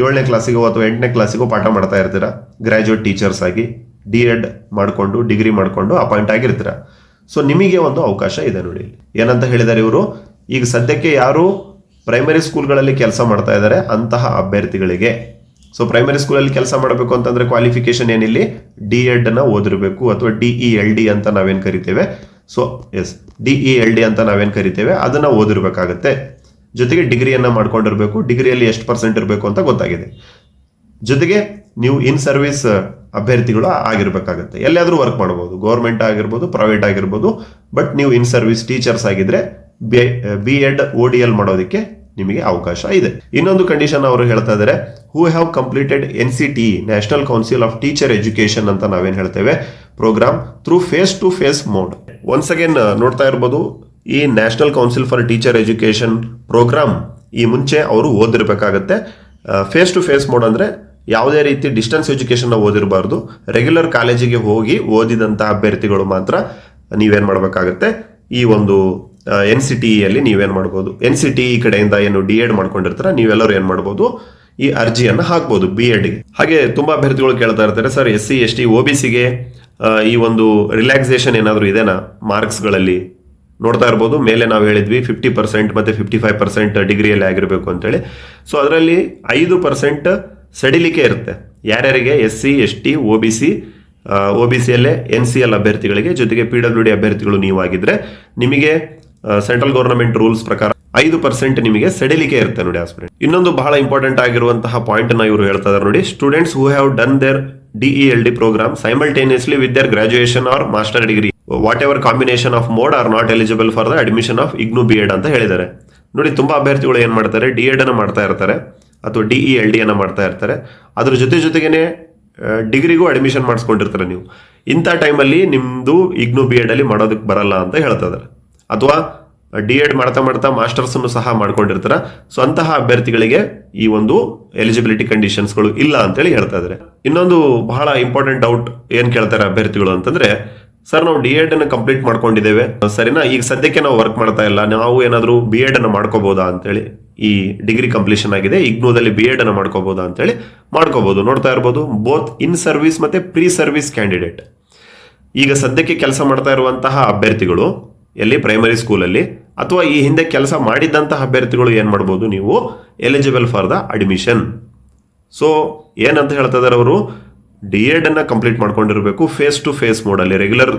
ಏಳನೇ ಕ್ಲಾಸಿಗೋ ಅಥವಾ ಎಂಟನೇ ಕ್ಲಾಸಿಗೋ ಪಾಠ ಮಾಡ್ತಾ ಇರ್ತೀರಾ? ಗ್ರ್ಯಾಜುಯೇಟ್ ಟೀಚರ್ಸ್ ಆಗಿ ಡಿ ಎಡ್ ಮಾಡಿಕೊಂಡು ಡಿಗ್ರಿ ಮಾಡಿಕೊಂಡು ಅಪಾಯಿಂಟ್ ಆಗಿರ್ತೀರಾ? ಸೊ ನಿಮಗೆ ಒಂದು ಅವಕಾಶ ಇದೆ ನೋಡಿ ಏನಂತ ಹೇಳಿದ್ದಾರೆ ಇವರು? ಈಗ ಸದ್ಯಕ್ಕೆ ಯಾರು ಪ್ರೈಮರಿ ಸ್ಕೂಲ್ಗಳಲ್ಲಿ ಕೆಲಸ ಮಾಡ್ತಾ ಇದ್ದಾರೆ, ಅಂತಹ ಅಭ್ಯರ್ಥಿಗಳಿಗೆ. ಸೊ ಪ್ರೈಮರಿ ಸ್ಕೂಲಲ್ಲಿ ಕೆಲಸ ಮಾಡಬೇಕು ಅಂತಂದ್ರೆ ಕ್ವಾಲಿಫಿಕೇಶನ್ ಏನಿಲ್ಲಿ? ಡಿ ಎಡ್ನ ಓದಿರಬೇಕು ಅಥವಾ ಡಿ ಇ ಎಲ್ ಡಿ ಅಂತ ನಾವೇನ್ ಕರಿತೇವೆ? So S D E L D ಅಂತ ನಾವೇನ್ ಕರಿತೇವೆ? ಅದನ್ನ ಓದಿರಬೇಕಾಗತ್ತೆ. ಜೊತೆಗೆ ಡಿಗ್ರಿಯನ್ನು ಮಾಡ್ಕೊಂಡಿರಬೇಕು. ಡಿಗ್ರಿಯಲ್ಲಿ ಎಷ್ಟು ಪರ್ಸೆಂಟ್ ಇರಬೇಕು ಅಂತ ಗೊತ್ತಾಗಿದೆ. ಜೊತೆಗೆ ನೀವು ಇನ್ ಸರ್ವಿಸ್ ಅಭ್ಯರ್ಥಿಗಳು ಆಗಿರ್ಬೇಕಾಗತ್ತೆ. ಎಲ್ಲಿಯಾದರೂ ವರ್ಕ್ ಮಾಡಬಹುದು ಗೌರ್ಮೆಂಟ್ ಆಗಿರ್ಬೋದು ಪ್ರೈವೇಟ್ ಆಗಿರ್ಬೋದು. ಬಟ್ ನೀವು ಇನ್ ಸರ್ವಿಸ್ ಟೀಚರ್ಸ್ ಆಗಿದ್ರೆ B Ed O D L ಮಾಡೋದಕ್ಕೆ ನಿಮಗೆ ಅವಕಾಶ ಇದೆ. ಇನ್ನೊಂದು ಕಂಡೀಷನ್ ಅವರು ಹೇಳ್ತಾ ಇದ್ದಾರೆ who have completed N C T national council of teacher education ಅಂತ ನಾವೇನು ಹೇಳ್ತೇವೆ? Programme through face to face mode once again ನೋಡ್ತಾ ಇರ್ಬೋದು, ಈ national council for teacher education programme ಈ ಮುಂಚೆ ಅವರು ಓದಿರ್ಬೇಕಾಗತ್ತೆ. ಫೇಸ್ ಟು ಫೇಸ್ ಮೋಡ್ ಅಂದ್ರೆ ಯಾವುದೇ ರೀತಿ ಡಿಸ್ಟೆನ್ಸ್ ಎಜುಕೇಷನ್ನ ಓದಿರಬಾರ್ದು. ರೆಗ್ಯುಲರ್ ಕಾಲೇಜಿಗೆ ಹೋಗಿ ಓದಿದಂತಹ ಅಭ್ಯರ್ಥಿಗಳು ಮಾತ್ರ ನೀವೇನು ಮಾಡಬೇಕಾಗತ್ತೆ? ಈ ಒಂದು ಎನ್ ಸಿ ಟಿ ಅಲ್ಲಿ ನೀವೇನ್ ಮಾಡ್ಬೋದು? ಎನ್ ಸಿ ಟಿ ಕಡೆಯಿಂದ ಏನು ಡಿ ಎಡ್ ಮಾಡ್ಕೊಂಡಿರ್ತಾರ? ನೀವೆಲ್ಲರೂ ಏನು ಮಾಡ್ಬೋದು? ಈ ಅರ್ಜಿಯನ್ನು ಹಾಕ್ಬೋದು, ಬಿ ಎಡ್ಗೆ ಹಾಗೆ ತುಂಬಾ ಅಭ್ಯರ್ಥಿಗಳು ಕೇಳ್ತಾ ಇರ್ತಾರೆ, sir, S C, S T O B ಸಿಗೆ ಈ ಒಂದು ರಿಲ್ಯಾಕ್ಸೇಷನ್ ಏನಾದರೂ ಇದೆನಾ ಮಾರ್ಕ್ಸ್ಗಳಲ್ಲಿ? ನೋಡ್ತಾ ಇರ್ಬೋದು, ಮೇಲೆ ನಾವು ಹೇಳಿದ್ವಿ, ಫಿಫ್ಟಿ ಪರ್ಸೆಂಟ್ ಮತ್ತೆ ಫಿಫ್ಟಿ ಫೈವ್ ಪರ್ಸೆಂಟ್ ಡಿಗ್ರಿಯಲ್ಲಿ ಆಗಿರಬೇಕು ಅಂತೇಳಿ. ಸೊ ಅದರಲ್ಲಿ ಐದು ಪರ್ಸೆಂಟ್ ಸಡಿಲಿಕೆ ಇರುತ್ತೆ. ಯಾರ್ಯಾರಿಗೆ? S C, S T O B C O B ಸಿಯಲ್ಲೇ N C L ಅಭ್ಯರ್ಥಿಗಳಿಗೆ, ಜೊತೆಗೆ ಪಿ ಡಬ್ಲ್ಯೂ ಡಿ ಅಭ್ಯರ್ಥಿಗಳು ನೀವಾಗಿದ್ರೆ ನಿಮಗೆ ಸೆಂಟ್ರಲ್ ಗವರ್ನಮೆಂಟ್ ರೂಲ್ಸ್ ಪ್ರಕಾರ ಐದು ಪರ್ಸೆಂಟ್ ನಿಮಗೆ ಸಡಿಲಿಕೆ ಇರುತ್ತೆ ನೋಡಿ ಆಸ್ಪಿರೆಂಟ್ ಇನ್ನೊಂದು ಬಹಳ ಇಂಪಾರ್ಟೆಂಟ್ ಆಗಿರುವಂತಹ ಪಾಯಿಂಟ್ನ ಇವರು ಹೇಳ್ತಾ ಇದ್ದಾರೆ ನೋಡಿ students who have done their DE L D programme simultaneously with their graduation or master degree whatever combination of mode are not eligible for the admission of IGNOU B Ed ಅಂತ ಹೇಳಿದ್ದಾರೆ. ನೋಡಿ, ತುಂಬಾ ಅಭ್ಯರ್ಥಿಗಳು ಏನ್ ಮಾಡ್ತಾರೆ ಡಿ ಎಡ್ ಅನ್ನು ಮಾಡ್ತಾ ಇರ್ತಾರೆ ಅಥವಾ ಡಿಇಎಲ್ ಡಿ ಅನ್ನ ಮಾಡ್ತಾ ಇರ್ತಾರೆ. ಅದ್ರ ಜೊತೆ ಜೊತೆಗೇನೆ ಡಿಗ್ರಿಗೂ ಅಡ್ಮಿಷನ್ ಮಾಡಿಸ್ಕೊಂಡಿರ್ತಾರೆ ನೀವು. ಇಂಥ ಟೈಮಲ್ಲಿ ನಿಮ್ದು ಇಗ್ನು ಬಿ ಎಡ್ ಅಲ್ಲಿ ಮಾಡೋದಕ್ಕೆ ಬರಲ್ಲ ಅಂತ ಹೇಳ್ತಾ ಇದ್ದಾರೆ ಅಥವಾ ಡಿ ಎಡ್ ಮಾಡ್ತಾ ಮಾಡ್ತಾ ಮಾಸ್ಟರ್ಸ್ ಅನ್ನು ಸಹ ಮಾಡ್ಕೊಂಡಿರ್ತಾರ. ಸೊ ಅಂತಹ ಅಭ್ಯರ್ಥಿಗಳಿಗೆ ಈ ಒಂದು ಎಲಿಜಿಬಿಲಿಟಿ ಕಂಡೀಷನ್ಸ್ಗಳು ಇಲ್ಲ ಅಂತೇಳಿ ಹೇಳ್ತಾ ಇದ್ದಾರೆ. ಇನ್ನೊಂದು ಬಹಳ ಇಂಪಾರ್ಟೆಂಟ್ ಡೌಟ್ ಏನ್ ಕೇಳ್ತಾರೆ ಅಭ್ಯರ್ಥಿಗಳು ಅಂತಂದ್ರೆ, ಸರ್, ನಾವು ಡಿ ಎಡ್ ಅನ್ನು ಕಂಪ್ಲೀಟ್ ಮಾಡ್ಕೊಂಡಿದ್ದೇವೆ. ಸರಿನಾ? ಈಗ ಸದ್ಯಕ್ಕೆ ನಾವು ವರ್ಕ್ ಮಾಡ್ತಾ ಇಲ್ಲ. ನಾವು ಏನಾದರೂ ಬಿ ಎಡ್ ಅನ್ನು ಮಾಡ್ಕೋಬಹುದಾ ಅಂತೇಳಿ ಈ ಡಿಗ್ರಿ ಕಂಪ್ಲೀಷನ್ ಆಗಿದೆ. ಇಗ್ನೋದಲ್ಲಿ ಬಿ ಎಡ್ ಅನ್ನು ಮಾಡ್ಕೋಬಹುದಾ ಅಂತೇಳಿ ಮಾಡ್ಕೋಬಹುದು ನೋಡ್ತಾ ಇರ್ಬೋದು. ಬೋತ್ ಇನ್ ಸರ್ವಿಸ್ ಮತ್ತೆ ಪ್ರೀ ಸರ್ವಿಸ್ ಕ್ಯಾಂಡಿಡೇಟ್ ಈಗ ಸದ್ಯಕ್ಕೆ ಕೆಲಸ ಮಾಡ್ತಾ ಇರುವಂತಹ ಅಭ್ಯರ್ಥಿಗಳು ಎಲ್ಲಿ ಪ್ರೈಮರಿ ಸ್ಕೂಲಲ್ಲಿ ಅಥವಾ ಈ ಹಿಂದೆ ಕೆಲಸ ಮಾಡಿದ್ದಂತಹ ಅಭ್ಯರ್ಥಿಗಳು ಏನು ಮಾಡ್ಬೋದು ನೀವು eligible for the admission so ಏನಂತ ಹೇಳ್ತಾ ಅವರು? ಡಿ ಎಡನ್ನು ಕಂಪ್ಲೀಟ್ ಮಾಡ್ಕೊಂಡಿರಬೇಕು ಫೇಸ್ ಟು ಫೇಸ್ ಮೋಡಲ್ಲಿ ರೆಗ್ಯುಲರ್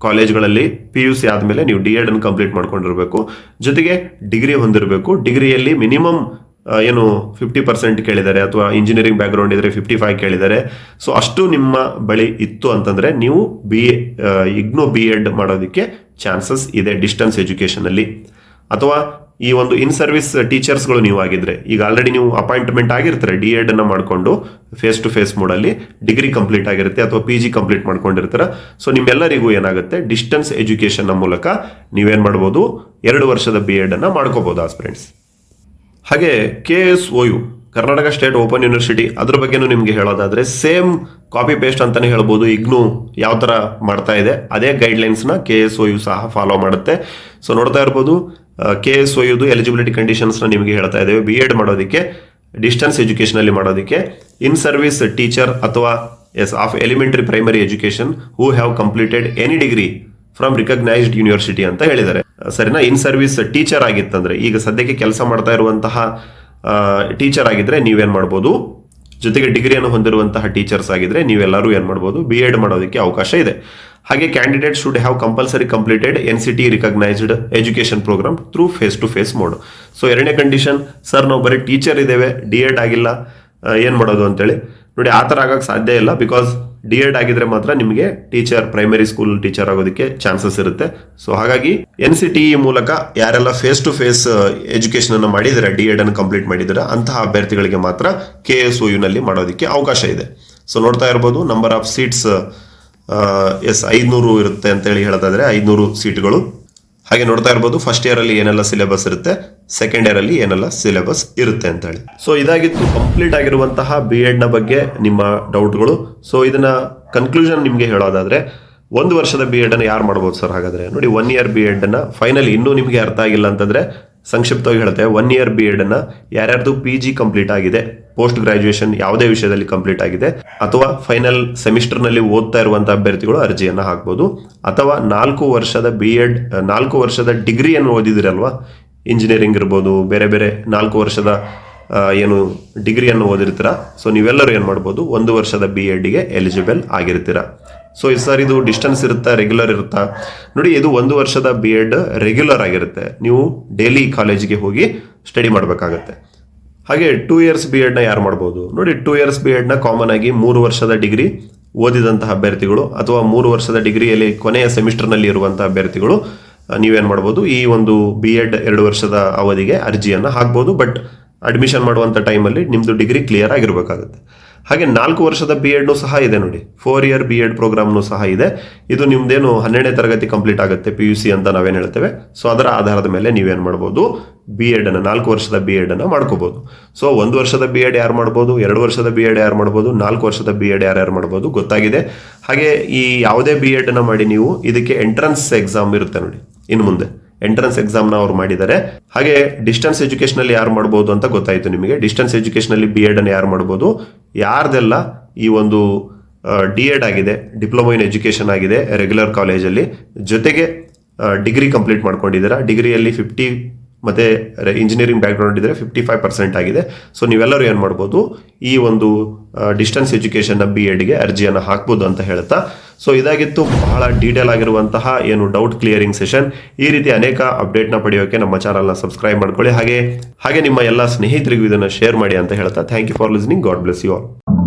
ಕಾಲೇಜ್ಗಳಲ್ಲಿ ಪಿ ಯು ಸಿ ಆದಮೇಲೆ ನೀವು ಡಿ ಎಡನ್ನು ಕಂಪ್ಲೀಟ್ ಮಾಡ್ಕೊಂಡಿರಬೇಕು. ಜೊತೆಗೆ ಡಿಗ್ರಿ ಹೊಂದಿರಬೇಕು. ಡಿಗ್ರಿಯಲ್ಲಿ ಮಿನಿಮಮ್ ಏನು ಫಿಫ್ಟಿ ಪರ್ಸೆಂಟ್ ಕೇಳಿದ್ದಾರೆ ಅಥವಾ ಇಂಜಿನಿಯರಿಂಗ್ ಬ್ಯಾಕ್ಗ್ರೌಂಡ್ ಇದ್ರೆ ಫಿಫ್ಟಿ ಫೈವ್ ಕೇಳಿದ್ದಾರೆ. ಸೊ ಅಷ್ಟು ನಿಮ್ಮ ಬಳಿ ಇತ್ತು ಅಂತಂದ್ರೆ ನೀವು ಬಿ ಇಗ್ನೋ ಬಿ ಎಡ್ ಮಾಡೋದಕ್ಕೆ ಚಾನ್ಸಸ್ ಇದೆ ಡಿಸ್ಟೆನ್ಸ್ ಎಜುಕೇಷನಲ್ಲಿ ಅಥವಾ ಈ ಒಂದು ಇನ್ ಸರ್ವಿಸ್ ಟೀಚರ್ಸ್ಗಳು ನೀವು ಆಗಿದ್ರೆ, ಈಗ ಆಲ್ರೆಡಿ ನೀವು ಅಪಾಯಿಂಟ್ಮೆಂಟ್ ಆಗಿರ್ತಾರೆ ಡಿ ಎಡ್ ಅನ್ನ ಮಾಡಿಕೊಂಡು ಫೇಸ್ ಟು ಫೇಸ್ ಮೋಡಲ್ಲಿ ಡಿಗ್ರಿ ಕಂಪ್ಲೀಟ್ ಆಗಿರುತ್ತೆ ಅಥವಾ ಪಿ ಜಿ ಕಂಪ್ಲೀಟ್ ಮಾಡ್ಕೊಂಡಿರ್ತಾರೆ. ಸೊ ನಿಮ್ಮೆಲ್ಲರಿಗೂ ಏನಾಗುತ್ತೆ? ಡಿಸ್ಟೆನ್ಸ್ ಎಜುಕೇಷನ್ನ ಮೂಲಕ ನೀವೇನು ಮಾಡ್ಬೋದು? ಎರಡು ವರ್ಷದ ಬಿ ಎಡ್ ಅನ್ನ ಮಾಡ್ಕೋಬಹುದು ಆಸ್ಪಿರೆಂಟ್ಸ್ ಹಾಗೆ K S O U Karnataka state open university ಅದ್ರ ಬಗ್ಗೆನೂ ನಿಮಗೆ ಹೇಳೋದಾದ್ರೆ ಸೇಮ್ ಕಾಪಿ ಪೇಸ್ಟ್ ಅಂತಾನೆ ಹೇಳ್ಬೋದು. ಇಗ್ನು ಯಾವ ತರ ಮಾಡ್ತಾ ಇದೆ, ಅದೇ ಗೈಡ್ಲೈನ್ಸ್ನ ಕೆ ಎಸ್ ಒ ಯು ಸಹ ಫಾಲೋ ಮಾಡುತ್ತೆ. ಸೊ ನೋಡ್ತಾ ಇರ್ಬೋದು ಕೆ ಎಸ್ ಒ ಯುದು ಎಲಿಜಿಬಿಲಿಟಿ ಕಂಡೀಷನ್ಸ್ನ ನಿಮಗೆ ಹೇಳ್ತಾ ಇದ್ದೇವೆ. ಬಿ ಎಡ್ ಮಾಡೋದಕ್ಕೆ ಡಿಸ್ಟೆನ್ಸ್ ಎಜುಕೇಷನಲ್ಲಿ ಮಾಡೋದಕ್ಕೆ ಇನ್ ಸರ್ವಿಸ್ ಟೀಚರ್ ಅಥವಾ S of elementary primary education who have completed any degree from recognised university ಅಂತ ಹೇಳಿದ್ದಾರೆ. ಸರಿನಾ? ಇನ್ ಸರ್ವಿಸ್ ಟೀಚರ್ ಆಗಿತ್ತಂದ್ರೆ ಈಗ ಸದ್ಯಕ್ಕೆ ಕೆಲಸ ಮಾಡ್ತಾ ಇರುವಂತಹ ಟೀಚರ್ ಆಗಿದ್ರೆ ನೀವೇನು ಮಾಡ್ಬೋದು? ಜೊತೆಗೆ ಡಿಗ್ರಿಯನ್ನು ಹೊಂದಿರುವಂತಹ ಟೀಚರ್ಸ್ ಆಗಿದ್ರೆ ನೀವೆಲ್ಲರೂ ಏನು ಮಾಡ್ಬೋದು? ಬಿ ಎಡ್ ಮಾಡೋದಕ್ಕೆ ಅವಕಾಶ ಇದೆ. ಹಾಗೆ candidate should have compulsory completed N C T recognised education programme through face to face mode so ಎರಡನೇ ಕಂಡೀಷನ್ ಸರ್ ನಾವು ಬರೀ ಟೀಚರ್ ಇದ್ದೇವೆ ಡಿ ಎಡ್ ಆಗಿಲ್ಲ ಏನ್ ಮಾಡೋದು? ಅಂತೇಳಿ. ನೋಡಿ, ಆ ಥರ ಆಗಕ್ಕೆ ಸಾಧ್ಯ ಇಲ್ಲ ಬಿಕಾಸ್ ಡಿ ಎಡ್ ಆಗಿದ್ರೆ ಮಾತ್ರ ನಿಮಗೆ ಟೀಚರ್ ಪ್ರೈಮರಿ ಸ್ಕೂಲ್ ಟೀಚರ್ ಆಗೋದಕ್ಕೆ ಚಾನ್ಸಸ್ ಇರುತ್ತೆ. ಸೊ ಹಾಗಾಗಿ ಎನ್ ಸಿ ಟಿ ಮೂಲಕ ಯಾರೆಲ್ಲ ಫೇಸ್ ಟು ಫೇಸ್ ಎಜುಕೇಶನ್ ಅನ್ನು ಮಾಡಿದರೆ ಡಿ ಎಡ್ ಅನ್ನು ಕಂಪ್ಲೀಟ್ ಮಾಡಿದರೆ, ಅಂತಹ ಅಭ್ಯರ್ಥಿಗಳಿಗೆ ಮಾತ್ರ ಕೆ ಎಸ್ ಒ ಯುನಲ್ಲಿ ಮಾಡೋದಕ್ಕೆ ಅವಕಾಶ ಇದೆ. ಸೊ ನೋಡ್ತಾ ಇರ್ಬೋದು ನಂಬರ್ ಆಫ್ ಸೀಟ್ಸ್ ಎಸ್ ಐದುನೂರು ಇರುತ್ತೆ ಅಂತ ಹೇಳಿ ಹೇಳೋದಾದ್ರೆ ಐದುನೂರು ಸೀಟ್ಗಳು ಹಾಗೆ ನೋಡ್ತಾ ಇರ್ಬೋದು ಫಸ್ಟ್ ಇಯರ್ ಅಲ್ಲಿ ಏನೆಲ್ಲ ಸಿಲೆಬಸ್ ಇರುತ್ತೆ ಸೆಕೆಂಡ್ ಇಯರ್ ಅಲ್ಲಿ ಏನೆಲ್ಲ ಸಿಲೆಬಸ್ ಇರುತ್ತೆ ಅಂತ ಹೇಳಿ ಸೊ ಇದಾಗಿತ್ತು. ಕಂಪ್ಲೀಟ್ ಆಗಿರುವಂತಹ ಬಿ ಎಡ್ನ ಬಗ್ಗೆ ನಿಮ್ಮ ಡೌಟ್ಗಳು ಸೊ ಇದನ್ನ ಕನ್ಕ್ಲೂಷನ್ ನಿಮ್ಗೆ ಹೇಳೋದಾದ್ರೆ, ಒಂದು ವರ್ಷದ ಬಿ ಎಡ್ ಅನ್ನು ಯಾರು ಮಾಡ್ಬೋದು ಸರ್ ಹಾಗಾದ್ರೆ ನೋಡಿ ಒನ್ ಇಯರ್ ಬಿ ಎಡ್ ಅನ್ನ ಫೈನಲ್ ಇನ್ನೂ ನಿಮಗೆ ಅರ್ಥ ಆಗಿಲ್ಲ ಅಂತಂದ್ರೆ ಸಂಕ್ಷಿಪ್ತವಾಗಿ ಹೇಳ್ತೇವೆ ಒನ್ ಇಯರ್ ಬಿ ಎಡ್ ಅನ್ನ ಯಾರ್ಯಾರ್ದು ಪಿ ಜಿ ಕಂಪ್ಲೀಟ್ ಆಗಿದೆ ಪೋಸ್ಟ್ ಗ್ರಾಜುಯೇಷನ್ ಯಾವುದೇ ವಿಷಯದಲ್ಲಿ ಕಂಪ್ಲೀಟ್ ಆಗಿದೆ, ಅಥವಾ ಫೈನಲ್ ಸೆಮಿಸ್ಟರ್ನಲ್ಲಿ ಓದ್ತಾ ಇರುವಂತಹ ಅಭ್ಯರ್ಥಿಗಳು ಅರ್ಜಿಯನ್ನ ಹಾಕ್ಬೋದು, ಅಥವಾ ನಾಲ್ಕು ವರ್ಷದ ಬಿ ಎಡ್ ನಾಲ್ಕು ವರ್ಷದ ಡಿಗ್ರಿಯನ್ನು ಓದಿದಿರಲ್ವಾ ಇಂಜಿನಿಯರಿಂಗ್ ಇರ್ಬೋದು, ಬೇರೆ ಬೇರೆ ನಾಲ್ಕು ವರ್ಷದ ಏನು ಡಿಗ್ರಿಯನ್ನು ಓದಿರ್ತೀರ? ಸೊ ನೀವೆಲ್ಲರೂ ಏನು ಮಾಡ್ಬೋದು, ಒಂದು ವರ್ಷದ ಬಿ ಎಡ್ಗೆ ಎಲಿಜಿಬಲ್ ಆಗಿರ್ತೀರ. ಸೊ ಸರ್ ಇದು ಡಿಸ್ಟೆನ್ಸ್ ಇರುತ್ತಾ ರೆಗ್ಯುಲರ್ ಇರುತ್ತಾ? ನೋಡಿ, ಇದು ಒಂದು ವರ್ಷದ ಬಿ ಎಡ್ ರೆಗ್ಯುಲರ್ ಆಗಿರುತ್ತೆ. ನೀವು ಡೈಲಿ ಕಾಲೇಜಿಗೆ ಹೋಗಿ ಸ್ಟಡಿ ಮಾಡಬೇಕಾಗತ್ತೆ. ಹಾಗೆ ಟೂ ಇಯರ್ಸ್ ಬಿ ಎಡ್ನ ಯಾರು ಮಾಡ್ಬೋದು? ನೋಡಿ ಟೂ ಇಯರ್ಸ್ ಬಿ ಎಡ್ನ ಕಾಮನ್ ಆಗಿ ಮೂರು ವರ್ಷದ ಡಿಗ್ರಿ ಓದಿದಂತಹ ಅಭ್ಯರ್ಥಿಗಳು ಅಥವಾ ಮೂರು ವರ್ಷದ ಡಿಗ್ರಿಯಲ್ಲಿ ಕೊನೆಯ ಸೆಮಿಸ್ಟರ್ನಲ್ಲಿ ಇರುವಂತಹ ಅಭ್ಯರ್ಥಿಗಳು ನೀವೇನ್ ಮಾಡ್ಬೋದು, ಈ ಒಂದು ಬಿ ಎಡ್ ಎರಡು ವರ್ಷದ ಅವಧಿಗೆ ಅರ್ಜಿಯನ್ನು ಹಾಕ್ಬೋದು, ಬಟ್ ಅಡ್ಮಿಷನ್ ಮಾಡುವಂಥ ಟೈಮಲ್ಲಿ ನಿಮ್ಮದು ಡಿಗ್ರಿ ಕ್ಲಿಯರ್ ಆಗಿರಬೇಕಾಗುತ್ತೆ. ಹಾಗೆ ನಾಲ್ಕು ವರ್ಷದ ಬಿ ಎಡ್ನು ಸಹ ಇದೆ ನೋಡಿ. ಫೋರ್ ಇಯರ್ ಬಿ ಎಡ್ ಪ್ರೋಗ್ರಾಮ್ನು ಸಹ ಇದೆ. ಇದು ನಿಮ್ದೇನು ಹನ್ನೆರಡನೇ ತರಗತಿ ಕಂಪ್ಲೀಟ್ ಆಗುತ್ತೆ ಪಿ ಯು ಸಿ ಅಂತ ನಾವೇನು ಹೇಳ್ತೇವೆ. ಸೊ ಅದರ ಆಧಾರದ ಮೇಲೆ ನೀವೇನು ಮಾಡ್ಬೋದು ಬಿ ಎಡ್ ಅನ್ನು, ನಾಲ್ಕು ವರ್ಷದ ಬಿ ಎಡನ್ನು ಅನ್ನು ಮಾಡ್ಕೋಬಹುದು ಸೊ ಒಂದು ವರ್ಷದ ಬಿ ಎಡ್ ಯಾರು ಮಾಡ್ಬೋದು, ಎರಡು ವರ್ಷದ ಬಿ ಎಡ್ ಯಾರು ಮಾಡ್ಬೋದು, ನಾಲ್ಕು ವರ್ಷದ ಬಿ ಎಡ್ ಯಾರ್ಯಾರು ಮಾಡ್ಬೋದು ಗೊತ್ತಾಗಿದೆ. ಹಾಗೆ ಈ ಯಾವುದೇ ಬಿ ಎಡ್ ಅನ್ನ ಮಾಡಿ ನೀವು ಇದಕ್ಕೆ ಎಂಟ್ರೆನ್ಸ್ ಎಕ್ಸಾಮ್ ಇರುತ್ತೆ ನೋಡಿ. ಇನ್ನು ಮುಂದೆ. ಎಂಟ್ರೆನ್ಸ್ ಎಕ್ಸಾಮ್ನ ಅವ್ರು ಮಾಡಿದ್ದಾರೆ. ಹಾಗೆ ಡಿಸ್ಟೆನ್ಸ್ ಎಜುಕೇಶನಲ್ಲಿ ಯಾರು ಮಾಡ್ಬೋದು ಅಂತ ಗೊತ್ತಾಯಿತು ನಿಮಗೆ. ಡಿಸ್ಟೆನ್ಸ್ ಎಜುಕೇಶನಲ್ಲಿ ಬಿ ಅನ್ನು ಯಾರು ಮಾಡ್ಬೋದು? ಯಾರ್ದೆಲ್ಲ ಈ ಒಂದು ಡಿ ಎಡ್ ಆಗಿದೆ ಡಿಪ್ಲೊಮಾ ಇನ್ ಎಜುಕೇಶನ್ ಆಗಿದೆ ರೆಗ್ಯುಲರ್ ಕಾಲೇಜಲ್ಲಿ ಜೊತೆಗೆ ಡಿಗ್ರಿ ಕಂಪ್ಲೀಟ್ ಮಾಡ್ಕೊಂಡಿದ್ದೀರಾ? ಡಿಗ್ರಿಯಲ್ಲಿ ಫಿಫ್ಟಿ ಮತ್ತೆ ಇಂಜಿನಿಯರಿಂಗ್ ಬ್ಯಾಕ್ಗ್ರೌಂಡ್ ಇದ್ದರೆ ಫಿಫ್ಟಿ ಫೈವ್ ಪರ್ಸೆಂಟ್ ಆಗಿದೆ. ಸೊ ನೀವೆಲ್ಲರೂ ಏನು ಮಾಡ್ಬೋದು, ಈ ಒಂದು ಡಿಸ್ಟೆನ್ಸ್ ಎಜುಕೇಶನ್ ಬಿ ಎಡ್ಗೆ ಅರ್ಜಿಯನ್ನು ಹಾಕ್ಬೋದು ಅಂತ ಹೇಳ್ತಾ ಸೊ ಇದಾಗಿತ್ತು ಬಹಳ ಡೀಟೇಲ್ ಆಗಿರುವಂತಹ ಏನು ಡೌಟ್ ಕ್ಲಿಯರಿಂಗ್ ಸೆಷನ್ ಈ ರೀತಿ ಅನೇಕ ಅಪ್ಡೇಟ್ನ ಪಡೆಯೋಕೆ ನಮ್ಮ ಚಾನಲ್ನ ಸಬ್ಸ್ಕ್ರೈಬ್ ಮಾಡ್ಕೊಳ್ಳಿ. ಹಾಗೆ ಹಾಗೆ ನಿಮ್ಮ ಎಲ್ಲ ಸ್ನೇಹಿತರಿಗೂ ಇದನ್ನು ಶೇರ್ ಮಾಡಿ ಅಂತ ಹೇಳ್ತಾ thank you for listening God bless you all